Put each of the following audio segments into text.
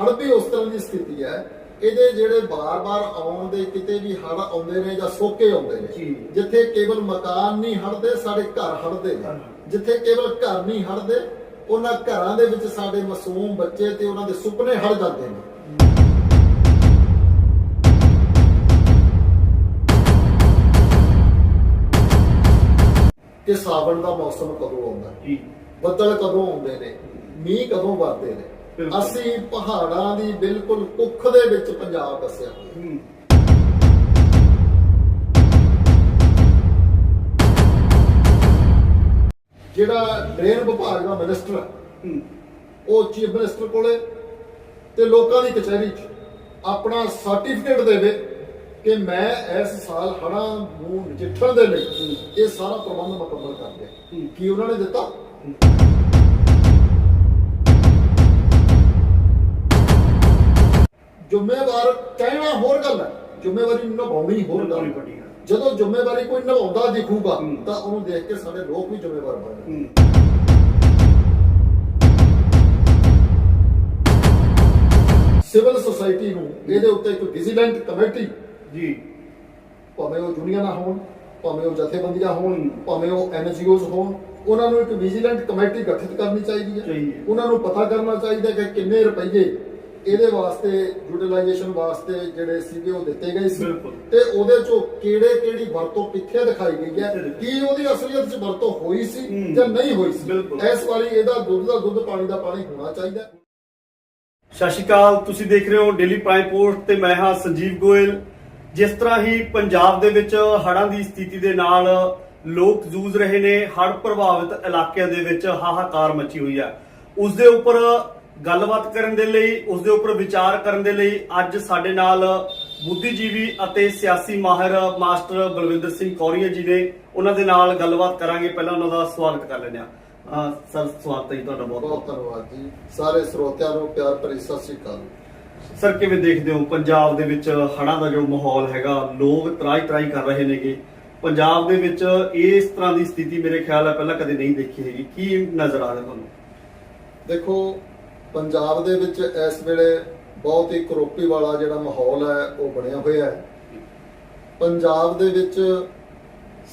ਹੜ੍ਹ ਵੀ ਉਸ ਤਰ੍ਹਾਂ ਦੀ ਸਥਿਤੀ ਹੈ ਇਹਦੇ ਜਿਹੜੇ ਬਾਰ-ਬਾਰ ਆਉਣ ਦੇ ਕਿਤੇ ਵੀ ਹੜ੍ਹ ਆਉਂਦੇ ਨੇ ਜਾਂ ਸੋਕੇ ਆਉਂਦੇ ਨੇ। ਜਿੱਥੇ ਕੇਵਲ ਮਕਾਨ ਨਹੀਂ ਹੜਦੇ ਸਾਡੇ ਘਰ ਹੜਦੇ ਨੇ। ਜਿੱਥੇ ਕੇਵਲ ਘਰ ਨਹੀਂ ਹੜਦੇ ਉਹਨਾਂ ਘਰਾਂ ਦੇ ਵਿੱਚ ਸਾਡੇ ਮਾਸੂਮ ਬੱਚੇ ਤੇ ਉਹਨਾਂ ਦੇ ਸੁਪਨੇ ਹੜ ਜਾਂਦੇ ਨੇ। ਕਿ ਸਾਵਣ ਦਾ ਮੌਸਮ ਕਦੋਂ ਆਉਂਦਾ? ਜੀ। ਬੱਦਲ ਕਦੋਂ ਆਉਂਦੇ ਨੇ? ਮੀਂਹ ਕਦੋਂ ਵਰਦੇ ਨੇ। ਅਸੀਂ ਪਹਾੜਾਂ ਦੀ ਬਿਲਕੁਲ ਕੁੱਖ ਦੇ ਵਿੱਚ ਪੰਜਾਬ ਵਸਿਆ ਹੂੰ। ਜਿਹੜਾ ਡਰੇਨ ਵਿਭਾਗ ਦਾ ਮਿਨਿਸਟਰ ਹੈ ਉਹ ਚੀਫ ਮਿਨਿਸਟਰ ਕੋਲੇ ਤੇ ਲੋਕਾਂ ਦੀ ਕਚਹਿਰੀ 'ਚ ਆਪਣਾ ਸਰਟੀਫਿਕੇਟ ਦੇਵੇ ਕਿ ਮੈਂ ਇਸ ਸਾਲ ਹੜ੍ਹਾਂ ਨੂੰ ਨਜਿੱਠਣ ਦੇ ਲਈ ਇਹ ਸਾਰਾ ਪ੍ਰਬੰਧ ਮੁਕੰਮਲ ਕਰ ਹੂੰ। ਕੀ ਉਹਨਾਂ ਨੇ ਦਿੱਤਾ? ਜ਼ਿੰਮੇਵਾਰ ਕਹਿਣਾ ਹੋਰ ਗੱਲ ਹੈ ਜ਼ਿੰਮੇਵਾਰੀ ਨਿਭਾਉਣੀ ਹੋਰ ਗੱਲ ਹੈ ਵੱਡੀ ਗੱਲ। ਜਦੋਂ ਜ਼ਿੰਮੇਵਾਰੀ ਕੋਈ ਨਿਭਾਉਂਦਾ ਦਿਖੂਗਾ ਹੂੰ। ਤਾਂ ਉਹਨੂੰ ਦੇਖ ਕੇ ਸਾਡੇ ਲੋਕ ਵੀ ਜ਼ਿੰਮੇਵਾਰ ਬਣਨਗੇ ਹੂੰ ਸਿਵਲ ਸੁਸਾਇਟੀ ਨੂੰ ਇਹਦੇ ਉੱਤੇ ਇੱਕ ਵਿਜੀਲੈਂਟ ਕਮੇਟੀ ਜੀ ਭਾਵੇਂ ਉਹ ਯੂਨੀਅਨਾਂ ਹੋਣ ਭਾਵੇਂ ਉਹ ਜਥੇਬੰਦੀਆਂ ਹੋਣ ਹੂੰ। ਭਾਵੇਂ ਉਹ ਐਨਜੀਓਜ਼ ਹੋਣ ਉਹਨਾਂ ਨੂੰ ਇੱਕ ਵਿਜੀਲੈਂਟ ਕਮੇਟੀ ਗਠਿਤ ਕਰਨੀ ਚਾਹੀਦੀ ਹੈ ਚਾਹੀਦੀ ਹੈ। ਉਹਨਾਂ ਨੂੰ ਪਤਾ ਕਰਨਾ ਚਾਹੀਦਾ ਕਿ ਕਿੰਨੇ ਰੁਪਏ ਇਹਦੇ ਵਾਸਤੇ ਯੂਟਿਲਾਈਜੇਸ਼ਨ ਵਾਸਤੇ ਜਿਹੜੇ ਸੀਗੇ ਉਹ ਦਿੱਤੇ ਗਏ ਸੀ ਬਿਲਕੁਲ। ਤੇ ਉਹਦੇ ਚੋਂ ਕਿਹੜੇ ਕਿਹੜੀ ਵਰਤੋਂ ਕਿੱਥੇ ਦਿਖਾਈ ਗਈ ਹੈ ਕੀ ਉਹਦੀ ਅਸਲੀਅਤ 'ਚ ਵਰਤੋਂ ਹੋਈ ਸੀ। ਜਾਂ ਨਹੀਂ ਹੋਈ ਸੀ ਬਿਲਕੁਲ। ਇਸ ਵਾਰੀ ਇਹਦਾ ਦੁੱਧ ਦਾ ਦੁੱਧ ਪਾਣੀ ਦਾ ਪਾਣੀ ਹੋਣਾ ਚਾਹੀਦਾ ਹੈ। ਸਤਿ ਸ਼੍ਰੀ ਅਕਾਲ ਤੁਸੀਂ ਦੇਖ ਰਹੇ ਹੋ ਡੇਲੀ ਪ੍ਰਾਈਮ ਪੋਸਟ ਤੇ ਮੈਂ ਹਾਂ ਸੰਜੀਵ ਗੋਇਲ ਜਿਸ ਤਰ੍ਹਾਂ ਹੀ ਪੰਜਾਬ ਦੇ ਵਿੱਚ ਹੜ੍ਹਾਂ ਦੀ ਸਥਿਤੀ ਦੇ ਨਾਲ ਲੋਕ ਜੂਝ ਰਹੇ ਨੇ ਹੜ੍ਹ ਪ੍ਰਭਾਵਿਤ ਇਲਾਕਿਆਂ ਦੇ ਵਿੱਚ ਹਾਹਾਕਾਰ ਮਚੀ ਹੋਈ ਹੈ ਉਸ ਦੇ ਉੱਪਰ ਗੱਲਬਾਤ ਕਰਨ ਦੇ ਲਈ ਉਸ ਦੇ ਉੱਪਰ ਵਿਚਾਰ ਕਰਨ ਦੇ ਲਈ ਅੱਜ ਸਾਡੇ ਨਾਲ ਬੁੱਧੀਜੀਵੀ ਅਤੇ ਸਿਆਸੀ ਮਾਹਿਰ ਮਾਸਟਰ ਬਲਵਿੰਦਰ ਸਿੰਘ ਕੌਰੀਆ ਜੀ ਨੇ ਉਹਨਾਂ ਦੇ ਨਾਲ ਗੱਲਬਾਤ ਕਰਾਂਗੇ। ਪਹਿਲਾਂ ਉਹਨਾਂ ਦਾ ਸਵਾਗਤ ਕਰ ਲੈਂਦੇ ਹਾਂ। ਸਰ ਸਵਾਗਤ ਹੈ ਤੁਹਾਡਾ ਬਹੁਤ ਬਹੁਤ ਧੰਨਵਾਦ ਜੀ। ਸਾਰੇ ਸਰੋਤਿਆਂ ਨੂੰ ਪਿਆਰ ਭਰੀ ਸਤਿ ਸ੍ਰੀ ਅਕਾਲ। ਸਰ ਕਿਵੇਂ ਦੇਖਦੇ ਹੋ ਪੰਜਾਬ ਦੇ ਵਿੱਚ ਹੜ੍ਹਾਂ ਦਾ ਜੋ ਮਾਹੌਲ ਹੈਗਾ ਲੋਕ ਤਰਾਈ ਤਰਾਈ ਕਰ ਰਹੇ ਨੇਗੇ। ਪੰਜਾਬ ਦੇ ਵਿੱਚ ਇਸ ਤਰ੍ਹਾਂ ਦੀ ਸਥਿਤੀ ਮੇਰੇ ਖਿਆਲ ਹੈ ਪਹਿਲਾਂ ਕਦੇ ਨਹੀਂ ਦੇਖੀ ਹੈਗੀ। ਕੀ ਨਜ਼ਰ ਆ ਰਿਹਾ ਤੁਹਾਨੂੰ? ਦੇਖੋ ਪੰਜਾਬ ਦੇ ਵਿੱਚ ਇਸ ਵੇਲੇ ਬਹੁਤ ਹੀ ਕਰੋਪੀ ਵਾਲਾ ਜਿਹੜਾ ਮਾਹੌਲ ਹੈ ਉਹ ਬਣਿਆ ਹੋਇਆ ਹੈ ਪੰਜਾਬ ਦੇ ਵਿੱਚ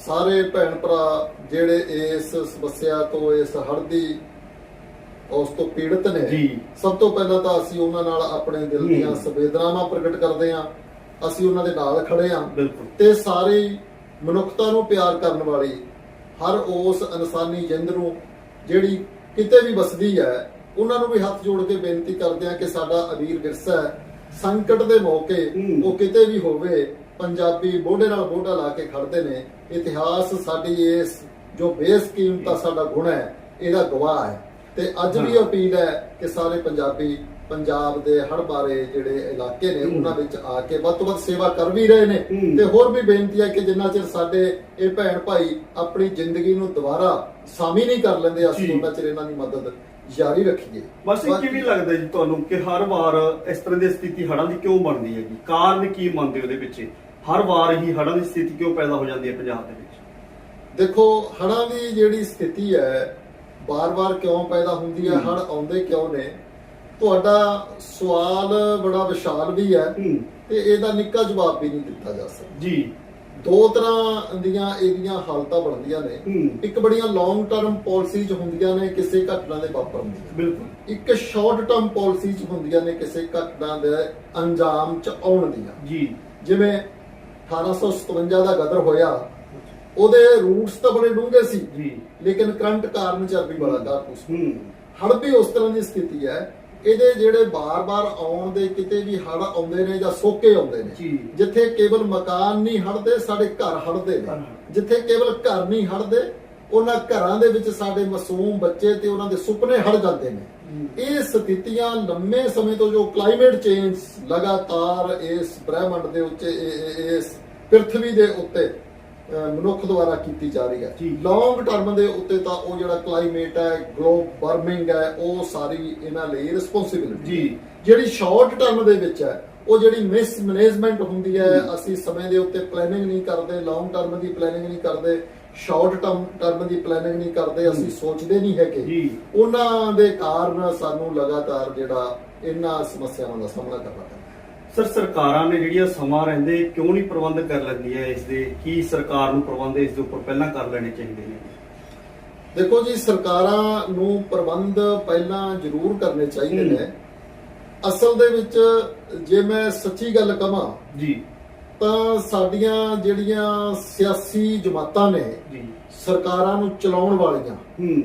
ਸਾਰੇ ਭੈਣ ਭਰਾ ਜਿਹੜੇ ਇਸ ਸਮੱਸਿਆ ਤੋਂ ਇਸ ਹੜ੍ਹ ਦੀ ਉਸ ਤੋਂ ਪੀੜਤ ਨੇ ਜੀ। ਸਭ ਤੋਂ ਪਹਿਲਾਂ ਤਾਂ ਅਸੀਂ ਉਹਨਾਂ ਨਾਲ ਆਪਣੇ ਦਿਲ ਦੀਆਂ। ਸੰਵੇਦਨਾਵਾਂ ਪ੍ਰਗਟ ਕਰਦੇ ਹਾਂ ਅਸੀਂ ਉਹਨਾਂ ਦੇ ਨਾਲ ਖੜੇ ਹਾਂ ਤੇ ਸਾਰੀ ਮਨੁੱਖਤਾ ਨੂੰ ਪਿਆਰ ਕਰਨ ਵਾਲੀ ਹਰ ਉਸ ਇਨਸਾਨੀ ਜਿੰਦ ਨੂੰ ਜਿਹੜੀ ਕਿਤੇ ਵੀ ਵਸਦੀ ਹੈ ਉਹਨਾਂ ਨੂੰ ਵੀ ਹੱਥ ਜੋੜ ਕੇ ਬੇਨਤੀ ਕਰਦੇ ਆ ਕਿ ਸਾਡਾ ਅਵੀਰ ਵਿਰਸਾ ਸੰਕਟ ਦੇ ਮੌਕੇ। ਉਹ ਕਿਤੇ ਵੀ ਹੋਵੇ ਪੰਜਾਬੀ ਮੋਢੇ ਨਾਲ ਮੋਢਾ ਲਾ ਕੇ ਖੜਦੇ ਨੇ ਇਤਿਹਾਸ ਸਾਡੀ ਇਸ ਜੋ ਬੇਸਕੀਮਤਾ ਸਾਡਾ ਗੁਣ ਹੈ ਇਹਦਾ ਗਵਾਹ ਹੈ ਤੇ ਅੱਜ ਵੀ। ਅਪੀਲ ਹੈ ਕਿ ਸਾਰੇ ਪੰਜਾਬੀ ਪੰਜਾਬ ਦੇ ਹੜ ਬਾਰੇ ਜਿਹੜੇ ਇਲਾਕੇ ਨੇ ਹੂੰ। ਉਹਨਾਂ ਵਿੱਚ ਆ ਕੇ ਵੱਧ ਤੋਂ ਵੱਧ ਸੇਵਾ ਕਰ ਵੀ ਰਹੇ ਨੇ ਹੂੰ। ਤੇ ਹੋਰ ਵੀ ਬੇਨਤੀ ਹੈ ਕਿ ਜਿੰਨਾ ਚਿਰ ਸਾਡੇ ਇਹ ਭੈਣ ਭਾਈ ਆਪਣੀ ਜ਼ਿੰਦਗੀ ਨੂੰ ਦੁਬਾਰਾ ਸਾਮੀ ਨਹੀਂ ਕਰ ਲੈਂਦੇ ਅਸੀਂ ਜੀ। ਉਹਨਾਂ ਚਿਰ ਇਹਨਾਂ ਦੀ ਮਦਦ ਜਾਰੀ ਰੱਖੀਏ ਬਸ ਇਹ ਕਿਵੇਂ ਲੱਗਦਾ ਜੀ ਤੁਹਾਨੂੰ ਕਿ ਹਰ ਵਾਰ ਇਸ ਤਰ੍ਹਾਂ ਦੀ ਸਥਿਤੀ ਹੜ੍ਹਾਂ ਦੀ ਕਿਉਂ ਬਣਦੀ ਹੈਗੀ ਕਾਰਨ ਕੀ ਮੰਨਦੇ ਹੋ ਉਹਦੇ ਪਿੱਛੇ ਹਰ ਵਾਰ ਹੀ ਹੜ੍ਹਾਂ ਦੀ ਸਥਿਤੀ ਕਿਉਂ ਪੈਦਾ ਹੋ ਜਾਂਦੀ ਹੈ ਪੰਜਾਬ ਦੇ ਵਿੱਚ ਦੇਖੋ ਹੜ੍ਹਾਂ ਦੀ ਜਿਹੜੀ ਸਥਿਤੀ ਹੈ ਬਾਰ-ਬਾਰ ਕਿਉਂ ਪੈਦਾ ਹੁੰਦੀ ਹੈ ਹੂੰ। ਹੜ੍ਹ ਆਉਂਦੇ ਕਿਉਂ ਨੇ ਤੁਹਾਡਾ ਸਵਾਲ ਬੜਾ ਵਿਸ਼ਾਲ ਵੀ ਹੈ ਤੇ ਇਹਦਾ ਨਿੱਕਾ ਜਵਾਬ ਵੀ ਨਹੀਂ ਦਿੱਤਾ ਜਾ ਸਕਦਾ। ਜੀ। ਦੋ ਤਰ੍ਹਾਂ ਦੀਆਂ ਇਹਦੀਆਂ ਹਾਲਤਾਂ ਬਣਦੀਆਂ ਨੇ। ਇੱਕ ਬੜੀਆਂ ਲੌਂਗ ਟਰਮ ਪਾਲਿਸੀਜ਼ ਹੁੰਦੀਆਂ ਨੇ ਕਿਸੇ ਘਟਨਾ ਦੇ ਵਾਪਰਨ ਦੀਆਂ ਬਿਲਕੁਲ। ਇੱਕ ਸ਼ਾਰਟ ਟਰਮ ਪਾਲਿਸੀਜ਼ ਹੁੰਦੀਆਂ ਨੇ ਕਿਸੇ ਘਟਨਾ ਦੇ ਅੰਜਾਮ ਚ ਆਉਣ ਦੀਆਂ। ਜੀ। ਜਿਵੇਂ 1857 ਦਾ ਗਦਰ ਹੋਇਆ ਉਹਦੇ ਰੂਟਸ ਤਾਂ ਬੜੇ ਡੂੰਘੇ ਸੀ। ਜੀ। ਲੇਕਿਨ ਕਰੰਟ ਕਾਰਨ ਚਰਬੀ ਬੜਾ ਕਾਰਤੂਸ ਹੂੰ। ਹੜ ਵੀ ਉਸ ਤਰ੍ਹਾਂ ਦੀ ਸਥਿਤੀ ਹੈ ਇਹਦੇ ਜਿਹੜੇ ਬਾਰ-ਬਾਰ ਆਉਣ ਦੇ ਕਿਤੇ ਵੀ ਹੜ ਆਉਂਦੇ ਨੇ ਜਾਂ ਸੋਕੇ ਆਉਂਦੇ ਨੇ ਜਿੱਥੇ ਕੇਵਲ ਮਕਾਨ ਨਹੀਂ ਹੜਦੇ ਸਾਡੇ ਘਰ ਹੜਦੇ ਨੇ। ਜਿੱਥੇ ਕੇਵਲ ਘਰ ਨਹੀਂ ਹੜਦੇ ਉਹਨਾਂ ਘਰਾਂ ਦੇ ਵਿੱਚ ਸਾਡੇ ਮਾਸੂਮ ਬੱਚੇ ਤੇ ਉਹਨਾਂ ਦੇ ਸੁਪਨੇ ਹੜ ਜਾਂਦੇ ਨੇ। ਇਹ ਸਥਿਤੀਆਂ ਲੰਮੇ ਸਮੇਂ ਤੋਂ ਜੋ ਕਲਾਈਮੇਟ ਚੇਂਜ ਲਗਾਤਾਰ ਇਸ ਬ੍ਰਹਿਮੰਡ ਦੇ ਉੱਤੇ ਇਸ ਪ੍ਰithvi ਦੇ ਉੱਤੇ ਮਨੁੱਖ ਦੁਆਰਾ ਕੀਤੀ ਜਾ ਰਹੀ ਹੈ। ਲੌਂਗ ਟਰਮ ਦੇ ਉੱਤੇ ਤਾਂ ਉਹ ਜਿਹੜਾ ਕਲਾਈਮੇਟ ਹੈ ਗਲੋਬ ਵਾਰਮਿੰਗ ਹੈ ਉਹ ਸਾਰੀ ਇਹਨਾਂ ਲਈ ਰਿਸਪੌਂਸਿਬਿਲਿਟੀ ਜੀ। ਜਿਹੜੀ ਸ਼ਾਰਟ ਟਰਮ ਦੇ ਵਿੱਚ ਹੈ ਉਹ ਜਿਹੜੀ ਮਿਸ ਮੈਨੇਜਮੈਂਟ ਹੁੰਦੀ ਹੈ ਅਸੀਂ ਸਮੇਂ ਦੇ ਉੱਤੇ ਪਲੈਨਿੰਗ ਨਹੀਂ ਕਰਦੇ ਲੌਂਗ ਟਰਮ ਦੀ ਪਲੈਨਿੰਗ ਨਹੀਂ ਕਰਦੇ ਸ਼ਾਰਟ ਟਰਮ ਟਰਮ ਦੀ ਪਲੈਨਿੰਗ ਨਹੀਂ ਕਰਦੇ ਅਸੀਂ। ਸੋਚਦੇ ਨਹੀਂ ਹੈਗੇ ਉਹਨਾਂ ਦੇ ਕਾਰਨ ਸਾਨੂੰ ਲਗਾਤਾਰ ਜਿਹੜਾ ਇਹਨਾਂ ਸਮੱਸਿਆਵਾਂ ਦਾ ਸਾਹਮਣਾ ਕਰਨਾ ਪੈਂਦਾ ਸਰ ਸਰਕਾਰਾਂ ਨੇ ਜਿਹੜੀਆਂ ਸਮਾਂ ਰਹਿੰਦੇ ਕਿਉਂ ਨਹੀਂ ਪ੍ਰਬੰਧ ਕਰ ਲੈਂਦੀਆਂ ਇਸ ਦੇ? ਕੀ ਸਰਕਾਰ ਨੂੰ ਪ੍ਰਬੰਧ ਇਸ ਦੇ ਉੱਪਰ ਪਹਿਲਾਂ ਕਰ ਲੈਣੇ ਚਾਹੀਦੇ ਨੇ? ਦੇਖੋ ਜੀ ਸਰਕਾਰਾਂ ਨੂੰ ਪ੍ਰਬੰਧ ਪਹਿਲਾਂ ਜ਼ਰੂਰ ਕਰਨੇ ਚਾਹੀਦੇ। ਨੇ। ਅਸਲ ਦੇ ਵਿੱਚ ਜੇ ਮੈਂ ਸੱਚੀ ਗੱਲ ਕਹਾਂ ਜੀ। ਤਾਂ ਸਾਡੀਆਂ ਜਿਹੜੀਆਂ ਸਿਆਸੀ ਜਮਾਤਾਂ ਨੇ ਜੀ। ਸਰਕਾਰਾਂ ਨੂੰ ਚਲਾਉਣ ਵਾਲੀਆਂ ਹੂੰ।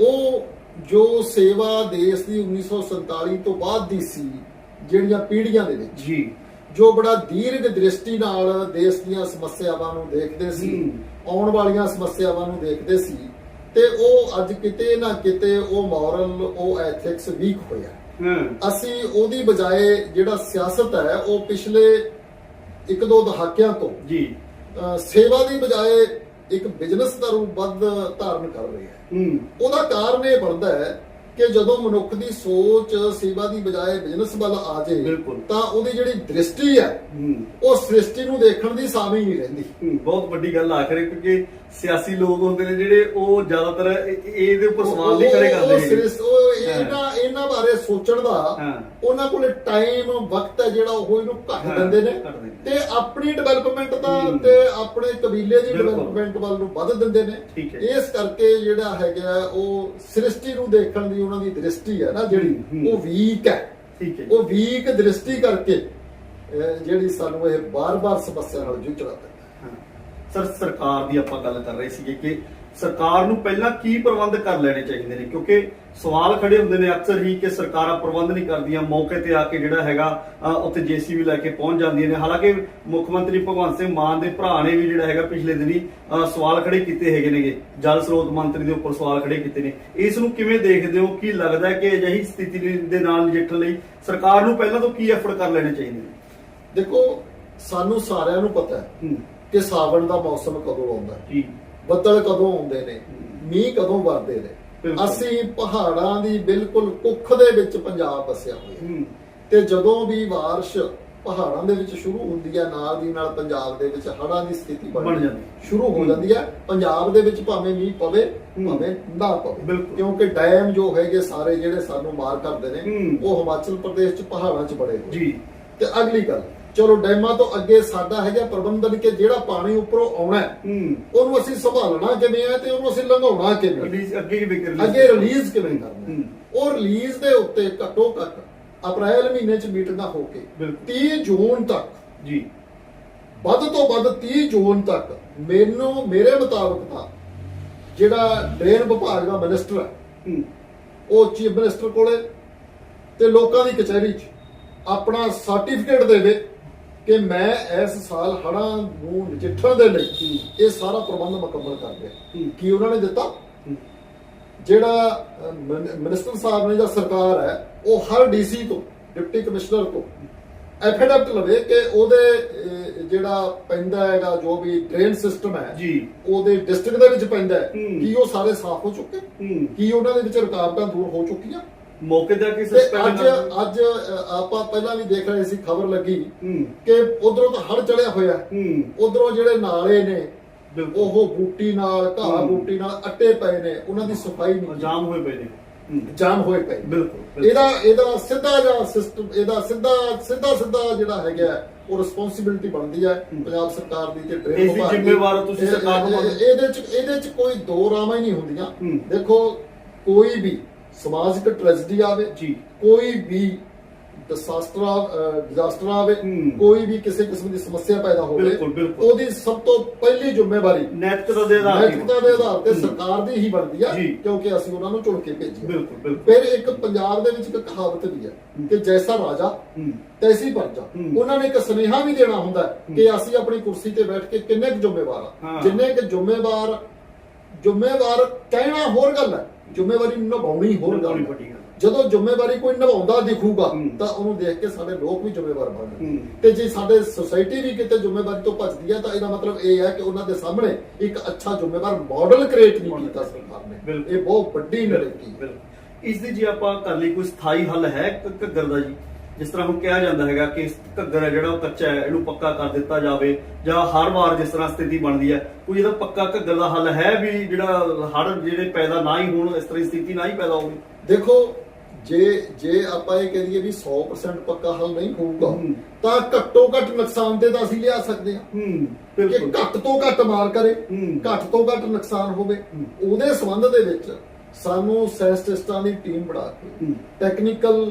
ਉਹ ਜੋ ਸੇਵਾ ਦੇਸ਼ ਦੀ 1947 ਤੋਂ ਬਾਅਦ ਦੀ ਸੀ ਜਿਹੜੀਆਂ ਪੀੜ੍ਹੀਆਂ ਦੇ ਵਿੱਚ। ਜੀ। ਜੋ ਬੜਾ ਦੀਰਘ ਦ੍ਰਿਸ਼ਟੀ ਨਾਲ ਦੇਸ਼ ਦੀਆਂ ਸਮੱਸਿਆਵਾਂ ਨੂੰ ਦੇਖਦੇ ਸੀ। ਆਉਣ ਵਾਲੀਆਂ ਸਮੱਸਿਆਵਾਂ ਨੂੰ ਦੇਖਦੇ ਸੀ ਤੇ ਉਹ ਅੱਜ ਕਿਤੇ ਨਾ ਕਿਤੇ ਉਹ ਮੋਰਲ ਉਹ ਐਥਿਕਸ ਵੀਕ ਹੋਇਆ। ਅਸੀਂ ਉਹਦੀ ਬਜਾਏ ਜਿਹੜਾ ਸਿਆਸਤ ਹੈ ਉਹ ਪਿਛਲੇ ਇੱਕ ਦੋ ਦਹਾਕਿਆਂ ਤੋਂ ਜੀ। ਸੇਵਾ ਦੀ ਬਜਾਏ ਇੱਕ ਬਿਜ਼ਨਸ ਦਾ ਰੂਪ ਵੱਧ ਧਾਰਨ ਕਰ ਰਹੀ ਹੂੰ। ਉਹਦਾ ਕਾਰਨ ਇਹ ਬਣਦਾ ਹੈ ਕਿ ਜਦੋਂ ਮਨੁੱਖ ਦੀ ਸੋਚ ਸੇਵਾ ਦੀ ਬਜਾਏ ਬਿਜ਼ਨਸ ਵੱਲ ਆ ਜੇ ਬਿਲਕੁਲ। ਤਾਂ ਉਹਦੀ ਜਿਹੜੀ ਦ੍ਰਿਸ਼ਟੀ ਹੈ ਹੂੰ ਉਹ ਸ੍ਰਿਸ਼ਟੀ ਨੂੰ ਦੇਖਣ ਦੀ ਸਾਮੀ ਨਹੀਂ ਰਹਿੰਦੀ ਹੂੰ, ਬਹੁਤ ਵੱਡੀ ਗੱਲ ਆ ਕਰੇ ਕਿਉਂਕਿ ਸਿਆਸੀ ਲੋਕ ਹੁੰਦੇ ਨੇ ਜਿਹੜੇ ਉਹ ਜ਼ਿਆਦਾਤਰ ਇਹ- ਇਹਦੇ ਉੱਪਰ ਸਵਾਲ ਨਹੀਂ ਖੜੇ ਉਹ- ਕਰਦੇ ਉਹ ਹੈਗੇ। ਸ੍ਰਿਸ਼- ਉਹ ਇਹਨਾਂ ਇਹਨਾਂ ਬਾਰੇ ਸੋਚਣ ਦਾ ਹਾਂ। ਉਹਨਾਂ ਕੋਲੇ ਟਾਈਮ ਵਕਤ ਹੈ ਜਿਹੜਾ ਉਹ ਇਹਨੂੰ ਘੱਟ ਹਾਂ, ਦਿੰਦੇ ਨੇ ਘੱਟ ਦਿੰਦੇ ਨੇ। ਤੇ ਆਪਣੀ ਡਿਵੈਲਪਮੈਂਟ ਦਾ ਹੂੰ। ਤੇ ਆਪਣੇ ਕਬੀਲੇ ਦੀ ਬਿਲਕੁਲ। ਡਿਵੈਲਪਮੈਂਟ ਵੱਲ ਨੂੰ ਵੱਧ ਦਿੰਦੇ ਨੇ ਠੀਕ ਹੈ। ਇਸ ਕਰਕੇ ਜਿਹੜਾ ਹੈਗਾ ਉਹ ਸ੍ਰਿਸ਼ਟੀ ਨੂੰ ਦੇਖਣ ਦੀ ਉਹਨਾਂ ਦੀ ਦ੍ਰਿਸ਼ਟੀ ਹੈ ਨਾ ਜਿਹੜੀ। ਉਹ ਵੀਕ ਹੈ ਠੀਕ ਹੈ। ਉਹ ਵੀਕ ਦ੍ਰਿਸ਼ਟੀ ਕਰਕੇ ਜਿਹੜੀ ਸਾਨੂੰ ਇਹ ਬਾਰ-ਬਾਰ ਸਮੱਸਿਆ ਨਾਲ ਜੂਝਣਾ ਪੈਂਦਾ ਹਾਂ। ਸਰ ਸਰਕਾਰ ਦੀ ਆਪਾਂ ਗੱਲ ਕਰ ਰਹੇ ਸੀਗੇ ਕਿ ਸਰਕਾਰ ਨੂੰ ਪਹਿਲਾਂ ਕੀ ਪ੍ਰਬੰਧ ਕਰ ਲੈਣੇ ਚਾਹੀਦੇ ਨੇ? ਕਿਉਂਕਿ ਸਵਾਲ ਖੜੇ ਹੁੰਦੇ ਨੇ ਅਕਸਰ ਹੀ ਕਿ ਸਰਕਾਰਾਂ ਪ੍ਰਬੰਧ ਨਹੀਂ ਕਰਦੀਆਂ ਮੌਕੇ ਤੇ ਆ ਕੇ ਜਿਹੜਾ ਹੈਗਾ ਉੱਥੇ ਜੀਸੀਬੀ ਲੈ ਕੇ ਪਹੁੰਚ ਜਾਂਦੀਆਂ ਨੇ। ਹਾਲਾਂਕਿ ਮੁੱਖ ਮੰਤਰੀ ਭਗਵੰਤ ਸਿੰਘ ਮਾਨ ਦੇ ਭਰਾ ਨੇ ਵੀ ਜਿਹੜਾ ਹੈਗਾ ਪਿਛਲੇ ਦਿਨੀ ਸਵਾਲ ਖੜੇ ਕੀਤੇ ਹੈਗੇ ਨੇਗੇ। ਜਲ ਸਰੋਤ ਮੰਤਰੀ ਦੇ ਉੱਪਰ ਸਵਾਲ ਖੜੇ ਕੀਤੇ ਨੇ। ਇਸ ਨੂੰ ਕਿਵੇਂ ਦੇਖਦੇ ਹੋ? ਕੀ ਲੱਗਦਾ ਹੈ ਕਿ ਅਜਿਹੀ ਸਥਿਤੀ ਦੇ ਨਾਲ ਨਜਿੱਠਣ ਲਈ ਸਰਕਾਰ ਨੂੰ ਪਹਿਲਾਂ ਤੋਂ ਕੀ ਐਫਰਟ ਕਰ ਲੈਣੇ ਚਾਹੀਦੇ ਨੇ? ਦੇਖੋ ਸਾਨੂੰ ਸਾਰਿਆਂ ਨੂੰ ਪਤਾ ਹੈ ਹੂੰ। ਕਿ ਸਾਵਣ ਦਾ ਮੌਸਮ ਕਦੋਂ ਆਉਂਦਾ ਹੈ। ਜੀ। ਬੱਦਲ ਕਦੋਂ ਆਉਂਦੇ ਨੇ? ਮੀਂਹ ਕਦੋਂ ਵਰਦੇ ਨੇ। ਅਸੀਂ ਪਹਾੜਾਂ ਦੀ ਬਿਲਕੁਲ ਕੁੱਖ ਦੇ ਵਿੱਚ ਪੰਜਾਬ ਵਸਿਆ ਹੋਇਆ। ਤੇ ਜਦੋਂ ਵੀ ਬਾਰਿਸ਼ ਪਹਾੜਾਂ ਦੇ ਵਿੱਚ ਸ਼ੁਰੂ ਹੁੰਦੀ ਹੈ ਨਾਲ ਦੀ ਨਾਲ ਪੰਜਾਬ ਦੇ ਵਿੱਚ ਹੜ੍ਹਾਂ ਦੀ ਸਥਿਤੀ ਬਣ ਜਾਂਦੀ। ਸ਼ੁਰੂ ਹੋ ਜਾਂਦੀ ਹੈ। ਪੰਜਾਬ ਦੇ ਵਿੱਚ ਭਾਵੇਂ ਮੀਂਹ ਪਵੇ। ਭਾਵੇਂ ਨਾ ਪਵੇ। ਕਿਉਂਕਿ ਡੈਮ ਜੋ ਹੈਗੇ ਸਾਰੇ ਜਿਹੜੇ ਸਾਨੂੰ ਮਾਰ ਕਰਦੇ ਨੇ। ਉਹ ਹਿਮਾਚਲ ਪ੍ਰਦੇਸ਼ ਚ ਪਹਾੜਾਂ 'ਚ ਬੜੇ ਹੋਏ। ਜੀ। ਤੇ ਅਗਲੀ ਗੱਲ। ਚਲੋ ਡੈਮਾਂ ਤੋਂ ਅੱਗੇ ਸਾਡਾ ਹੈਗਾ ਪ੍ਰਬੰਧਨ ਕਿ ਜਿਹੜਾ ਪਾਣੀ ਉੱਪਰੋਂ ਆਉਣਾ ਹੈ ਹੂੰ ਉਹਨੂੰ ਅਸੀਂ ਸੰਭਾਲਣਾ ਕਿਵੇਂ ਹੈ ਤੇ ਉਹਨੂੰ ਅਸੀਂ ਲੰਘਾਉਣਾ ਕਿਵੇਂ ਹੈ? ਰਿਲੀਜ਼ ਅੱਗੇ ਵੀ ਵਿਕਰ ਅੱਗੇ ਰਿਲੀਜ਼ ਕਿਵੇਂ ਕਰਨਾ ਹੈ? ਹੂੰ। ਉਹ ਰਿਲੀਜ਼ ਦੇ ਉੱਤੇ ਘੱਟੋ ਘੱਟ ਅਪ੍ਰੈਲ ਮਹੀਨੇ ਚ ਮੀਟਿੰਗਾਂ ਹੋ ਕੇ ਬਿਲਕੁਲ। 30 ਜੂਨ ਤੱਕ ਜੀ ਵੱਧ ਤੋਂ ਵੱਧ 30 ਜੂਨ ਤੱਕ ਮੈਨੂੰ ਮੇਰੇ ਮੁਤਾਬਕ ਤਾਂ ਜਿਹੜਾ ਡਰੇਨ ਵਿਭਾਗ ਦਾ ਮਿਨਿਸਟਰ ਹੈ ਹੂੰ ਉਹ ਚੀਫ ਮਿਨਿਸਟਰ ਕੋਲੇ ਤੇ ਲੋਕਾਂ ਦੀ ਕਚਹਿਰੀ 'ਚ ਆਪਣਾ ਸਰਟੀਫਿਕੇਟ ਦੇਵੇ ਕਿ ਮੈਂ ਇਸ ਸਾਲ ਹੜ੍ਹਾਂ ਨੂੰ ਨਜਿੱਠਣ ਦੇ ਲਈ ਇਹ ਸਾਰਾ ਪ੍ਰਬੰਧ ਮੁਕੰਮਲ ਕਰ ਗਿਆ। ਕੀ ਉਹਨਾਂ ਨੇ ਦਿੱਤਾ। ਜਿਹੜਾ ਮਿਨਿਸਟਰ ਸਾਹਿਬ ਨੇ ਜਾਂ ਸਰਕਾਰ ਹੈ ਉਹ ਹਰ ਡੀਸੀ ਤੋਂ ਡਿਪਟੀ ਕਮਿਸ਼ਨਰ ਤੋਂ ਐਫੀਡੈਵਿਟ ਲਵੇ ਕਿ ਉਹਦੇ ਜਿਹੜਾ ਪੈਂਦਾ ਹੈਗਾ ਜੋ ਵੀ ਡਰੇਨ ਸਿਸਟਮ ਹੈ ਜੀ। ਉਹਦੇ ਡਿਸਟ੍ਰਿਕਟ ਦੇ ਵਿੱਚ ਪੈਂਦਾ। ਕੀ ਉਹ ਸਾਰੇ ਸਾਫ਼ ਹੋ ਚੁੱਕੇ? ਕੀ ਉਹਨਾਂ ਦੇ ਵਿੱਚ ਰੁਕਾਵਟਾਂ ਦੂਰ ਹੋ ਚੁੱਕੀਆਂ? ਮੌਕੇ ਆ ਕੇ ਤੇ ਸਸਪੈਂਡ ਅੱਜ ਅੱਜ ਅ, ਆਪਾਂ ਪਹਿਲਾਂ ਵੀ ਦੇਖ ਰਹੇ ਸੀ ਖਬਰ ਲੱਗੀ ਹੂੰ ਕਿ ਉਧਰੋਂ ਤਾਂ ਹੜ ਚੜਿਆ ਹੋਇਆ ਹੂੰ ਉਧਰੋਂ ਜਿਹੜੇ ਨਾਲੇ ਨੇ ਬਿਲਕੁਲ ਉਹ ਬੂਟੀ ਨਾਲ ਘਾਹ ਹੂੰ। ਬੂਟੀ ਨਾਲ ਅੱਟੇ ਪਏ ਨੇ ਉਹਨਾਂ ਦੀ ਸਫ਼ਾਈ ਨਹੀਂ ਕੀਤੀ। ਜਾਮ ਹੋਏ ਪਏ ਨੇ ਹੂੰ ਜਾਮ ਹੋਏ ਪਏ। ਬਿਲਕੁਲ, ਬਿਲਕੁਲ। ਇਹਦਾ ਇਹਦਾ ਸਿੱਧਾ ਜਿਹਾ ਸਿਸਟਮ ਇਹਦਾ ਸਿੱਧਾ ਸਿੱਧਾ ਸਿੱਧਾ ਜਿਹੜਾ ਹੈਗਾ ਹੈ, ਉਹ ਰਿਸਪੌਂਸਿਬਿਲਟੀ ਬਣਦੀ ਹੈ। ਪੰਜਾਬ ਸਰਕਾਰ ਦੀ ਤੇ ਟ੍ਰੇਨ ਇਸ ਦੀ ਜ਼ਿੰਮੇਵਾਰ ਹੋ ਤੁਸੀਂ ਸਰਕਾਰ ਨੂੰ ਮੰਨਦੇ? ਇਹਦੇ ਚ ਇਹਦੇ ਚ ਕੋਈ ਦੋ ਰਾਮਾਂ ਹੀ ਨਹੀਂ ਹੁੰਦੀਆਂ। ਦੇਖੋ ਕੋਈ ਵੀ ਸਮਾਜਿਕ ਟ੍ਰੈਜਡੀ ਆਵੇ ਜੀ ਕੋਈ ਵੀ ਡਿਸਾਸਟਰ ਡਿਜ਼ਾਸਟਰ ਆਵੇ। ਕੋਈ ਵੀ ਕਿਸੇ ਕਿਸਮ ਦੀ ਸਮੱਸਿਆ ਪੈਦਾ ਹੋਵੇ। ਉਹਦੀ ਸਭ ਤੋਂ ਪਹਿਲੀ ਜ਼ਿੰਮੇਵਾਰੀ ਨੈਤਿਕਤਾ ਦੇ ਆਧਾਰ ਤੇ ਨੈਤਿਕਤਾ ਦੇ ਆਧਾਰ ਤੇ। ਸਰਕਾਰ ਦੀ ਹੀ ਬਣਦੀ ਆ। ਕਿਉਂਕਿ ਅਸੀਂ ਉਹਨਾਂ ਨੂੰ ਚੁਣ ਕੇ ਭੇਜਿਆ ਬਿਲਕੁਲ ਬਿਲਕੁਲ ਫਿਰ ਇੱਕ ਪੰਜਾਬ ਦੇ ਵਿੱਚ ਇੱਕ ਕਹਾਵਤ ਵੀ ਹੈ ਕਿ ਜੈਸਾ ਰਾਜਾ ਤੈਸੀ ਪ੍ਰਜਾ। ਉਹਨਾਂ ਨੇ ਇੱਕ ਸੁਨੇਹਾ ਵੀ ਦੇਣਾ ਹੁੰਦਾ ਕਿ ਅਸੀਂ ਆਪਣੀ ਕੁਰਸੀ ਤੇ ਬੈਠ ਕੇ ਕਿੰਨੇ ਕੁ ਜ਼ਿੰਮੇਵਾਰ ਆ। ਜਿੰਨੇ ਕੁ ਜ਼ਿੰਮੇਵਾਰ ਜ਼ਿੰਮੇਵਾਰ ਕਹਿਣਾ ਹੋਰ ਗੱਲ ਹੈ। ਜ਼ਿੰਮੇਵਾਰੀ ਨਿਭਾਉਣੀ ਹੋਰ ਗੱਲ ਹੈ। ਜਦੋਂ ਜ਼ਿੰਮੇਵਾਰੀ ਕੋਈ ਨਿਭਾਉਂਦਾ ਦਿਖੂਗਾ। ਤਾਂ ਉਹਨੂੰ ਦੇਖ ਕੇ ਸਾਡੇ ਲੋਕ ਵੀ ਜ਼ਿੰਮੇਵਾਰ ਬਣਨਗੇ। ਤੇ ਜੇ ਸਾਡੇ ਸੁਸਾਇਟੀ ਵੀ ਕਿਤੇ ਜ਼ਿੰਮੇਵਾਰੀ ਤੋਂ ਭੱਜਦੀ ਹੈ ਤਾਂ ਇਹਦਾ ਮਤਲਬ ਇਹ ਹੈ ਕਿ ਉਹਨਾਂ ਦੇ ਸਾਹਮਣੇ ਇੱਕ ਅੱਛਾ ਜ਼ਿੰਮੇਵਾਰ ਮਾਡਲ ਕ੍ਰੀਏਟ ਨਹੀਂ ਕੀਤਾ ਸਰਕਾਰ ਨੇ। ਇਹ ਬਹੁਤ ਵੱਡੀ ਬਿਲਕੁਲ। ਇਸ ਦੀ ਜੇ ਆਪਾਂ ਕਰ ਲਈ ਕੋਈ ਸਥਾਈ ਹੱਲ ਹੈ ਘੱਗਰ ਦਾ ਜੀ? ਜਿਸ ਤਰ੍ਹਾਂ ਹੁਣ ਕਿਹਾ ਜਾਂਦਾ ਹੈਗਾ ਕਿ ਘੱਗਰ ਹੈ ਜਿਹੜਾ ਉਹ ਕੱਚਾ ਹੈ ਇਹਨੂੰ ਪੱਕਾ ਕਰ ਦਿੱਤਾ ਜਾਵੇ ਜਾਂ ਹਰ ਵਾਰ ਜਿਸ ਤਰ੍ਹਾਂ ਸਥਿਤੀ ਬਣਦੀ ਹੈ ਕੋਈ ਇਹਦਾ ਪੱਕਾ ਘੱਗਰ ਦਾ ਹੱਲ ਹੈ ਵੀ ਜਿਹੜਾ ਹੜ ਜਿਹੜੇ ਪੈਦਾ ਨਾ ਹੀ ਹੋਣ ਇਸ ਤਰ੍ਹਾਂ ਦੀ ਸਥਿਤੀ ਨਾ ਹੀ ਪੈਦਾ ਹੋਵੇ ਦੇਖੋ ਜੇ ਜੇ ਆਪਾਂ ਇਹ ਕਹੀਏ ਵੀ 100% ਪੱਕਾ ਹੱਲ ਨਹੀਂ ਹੋਊਗਾ। ਤਾਂ ਘੱਟੋ ਘੱਟ ਨੁਕਸਾਨ ਤੇ ਤਾਂ ਅਸੀਂ ਲਿਆ ਸਕਦੇ ਹਾਂ ਹੂੰ ਬਿਲਕੁਲ ਘੱਟ ਤੋਂ ਘੱਟ ਮਾਰ ਕਰੇ। ਘੱਟ ਤੋਂ ਘੱਟ ਨੁਕਸਾਨ ਹੋਵੇ। ਉਹਦੇ ਸੰਬੰਧ ਦੇ ਵਿੱਚ ਸਾਨੂੰ ਸਾਇੰਟਿਸਟਾਂ ਦੀ ਟੀਮ ਬਣਾ ਕੇ। ਟੈਕਨੀਕਲ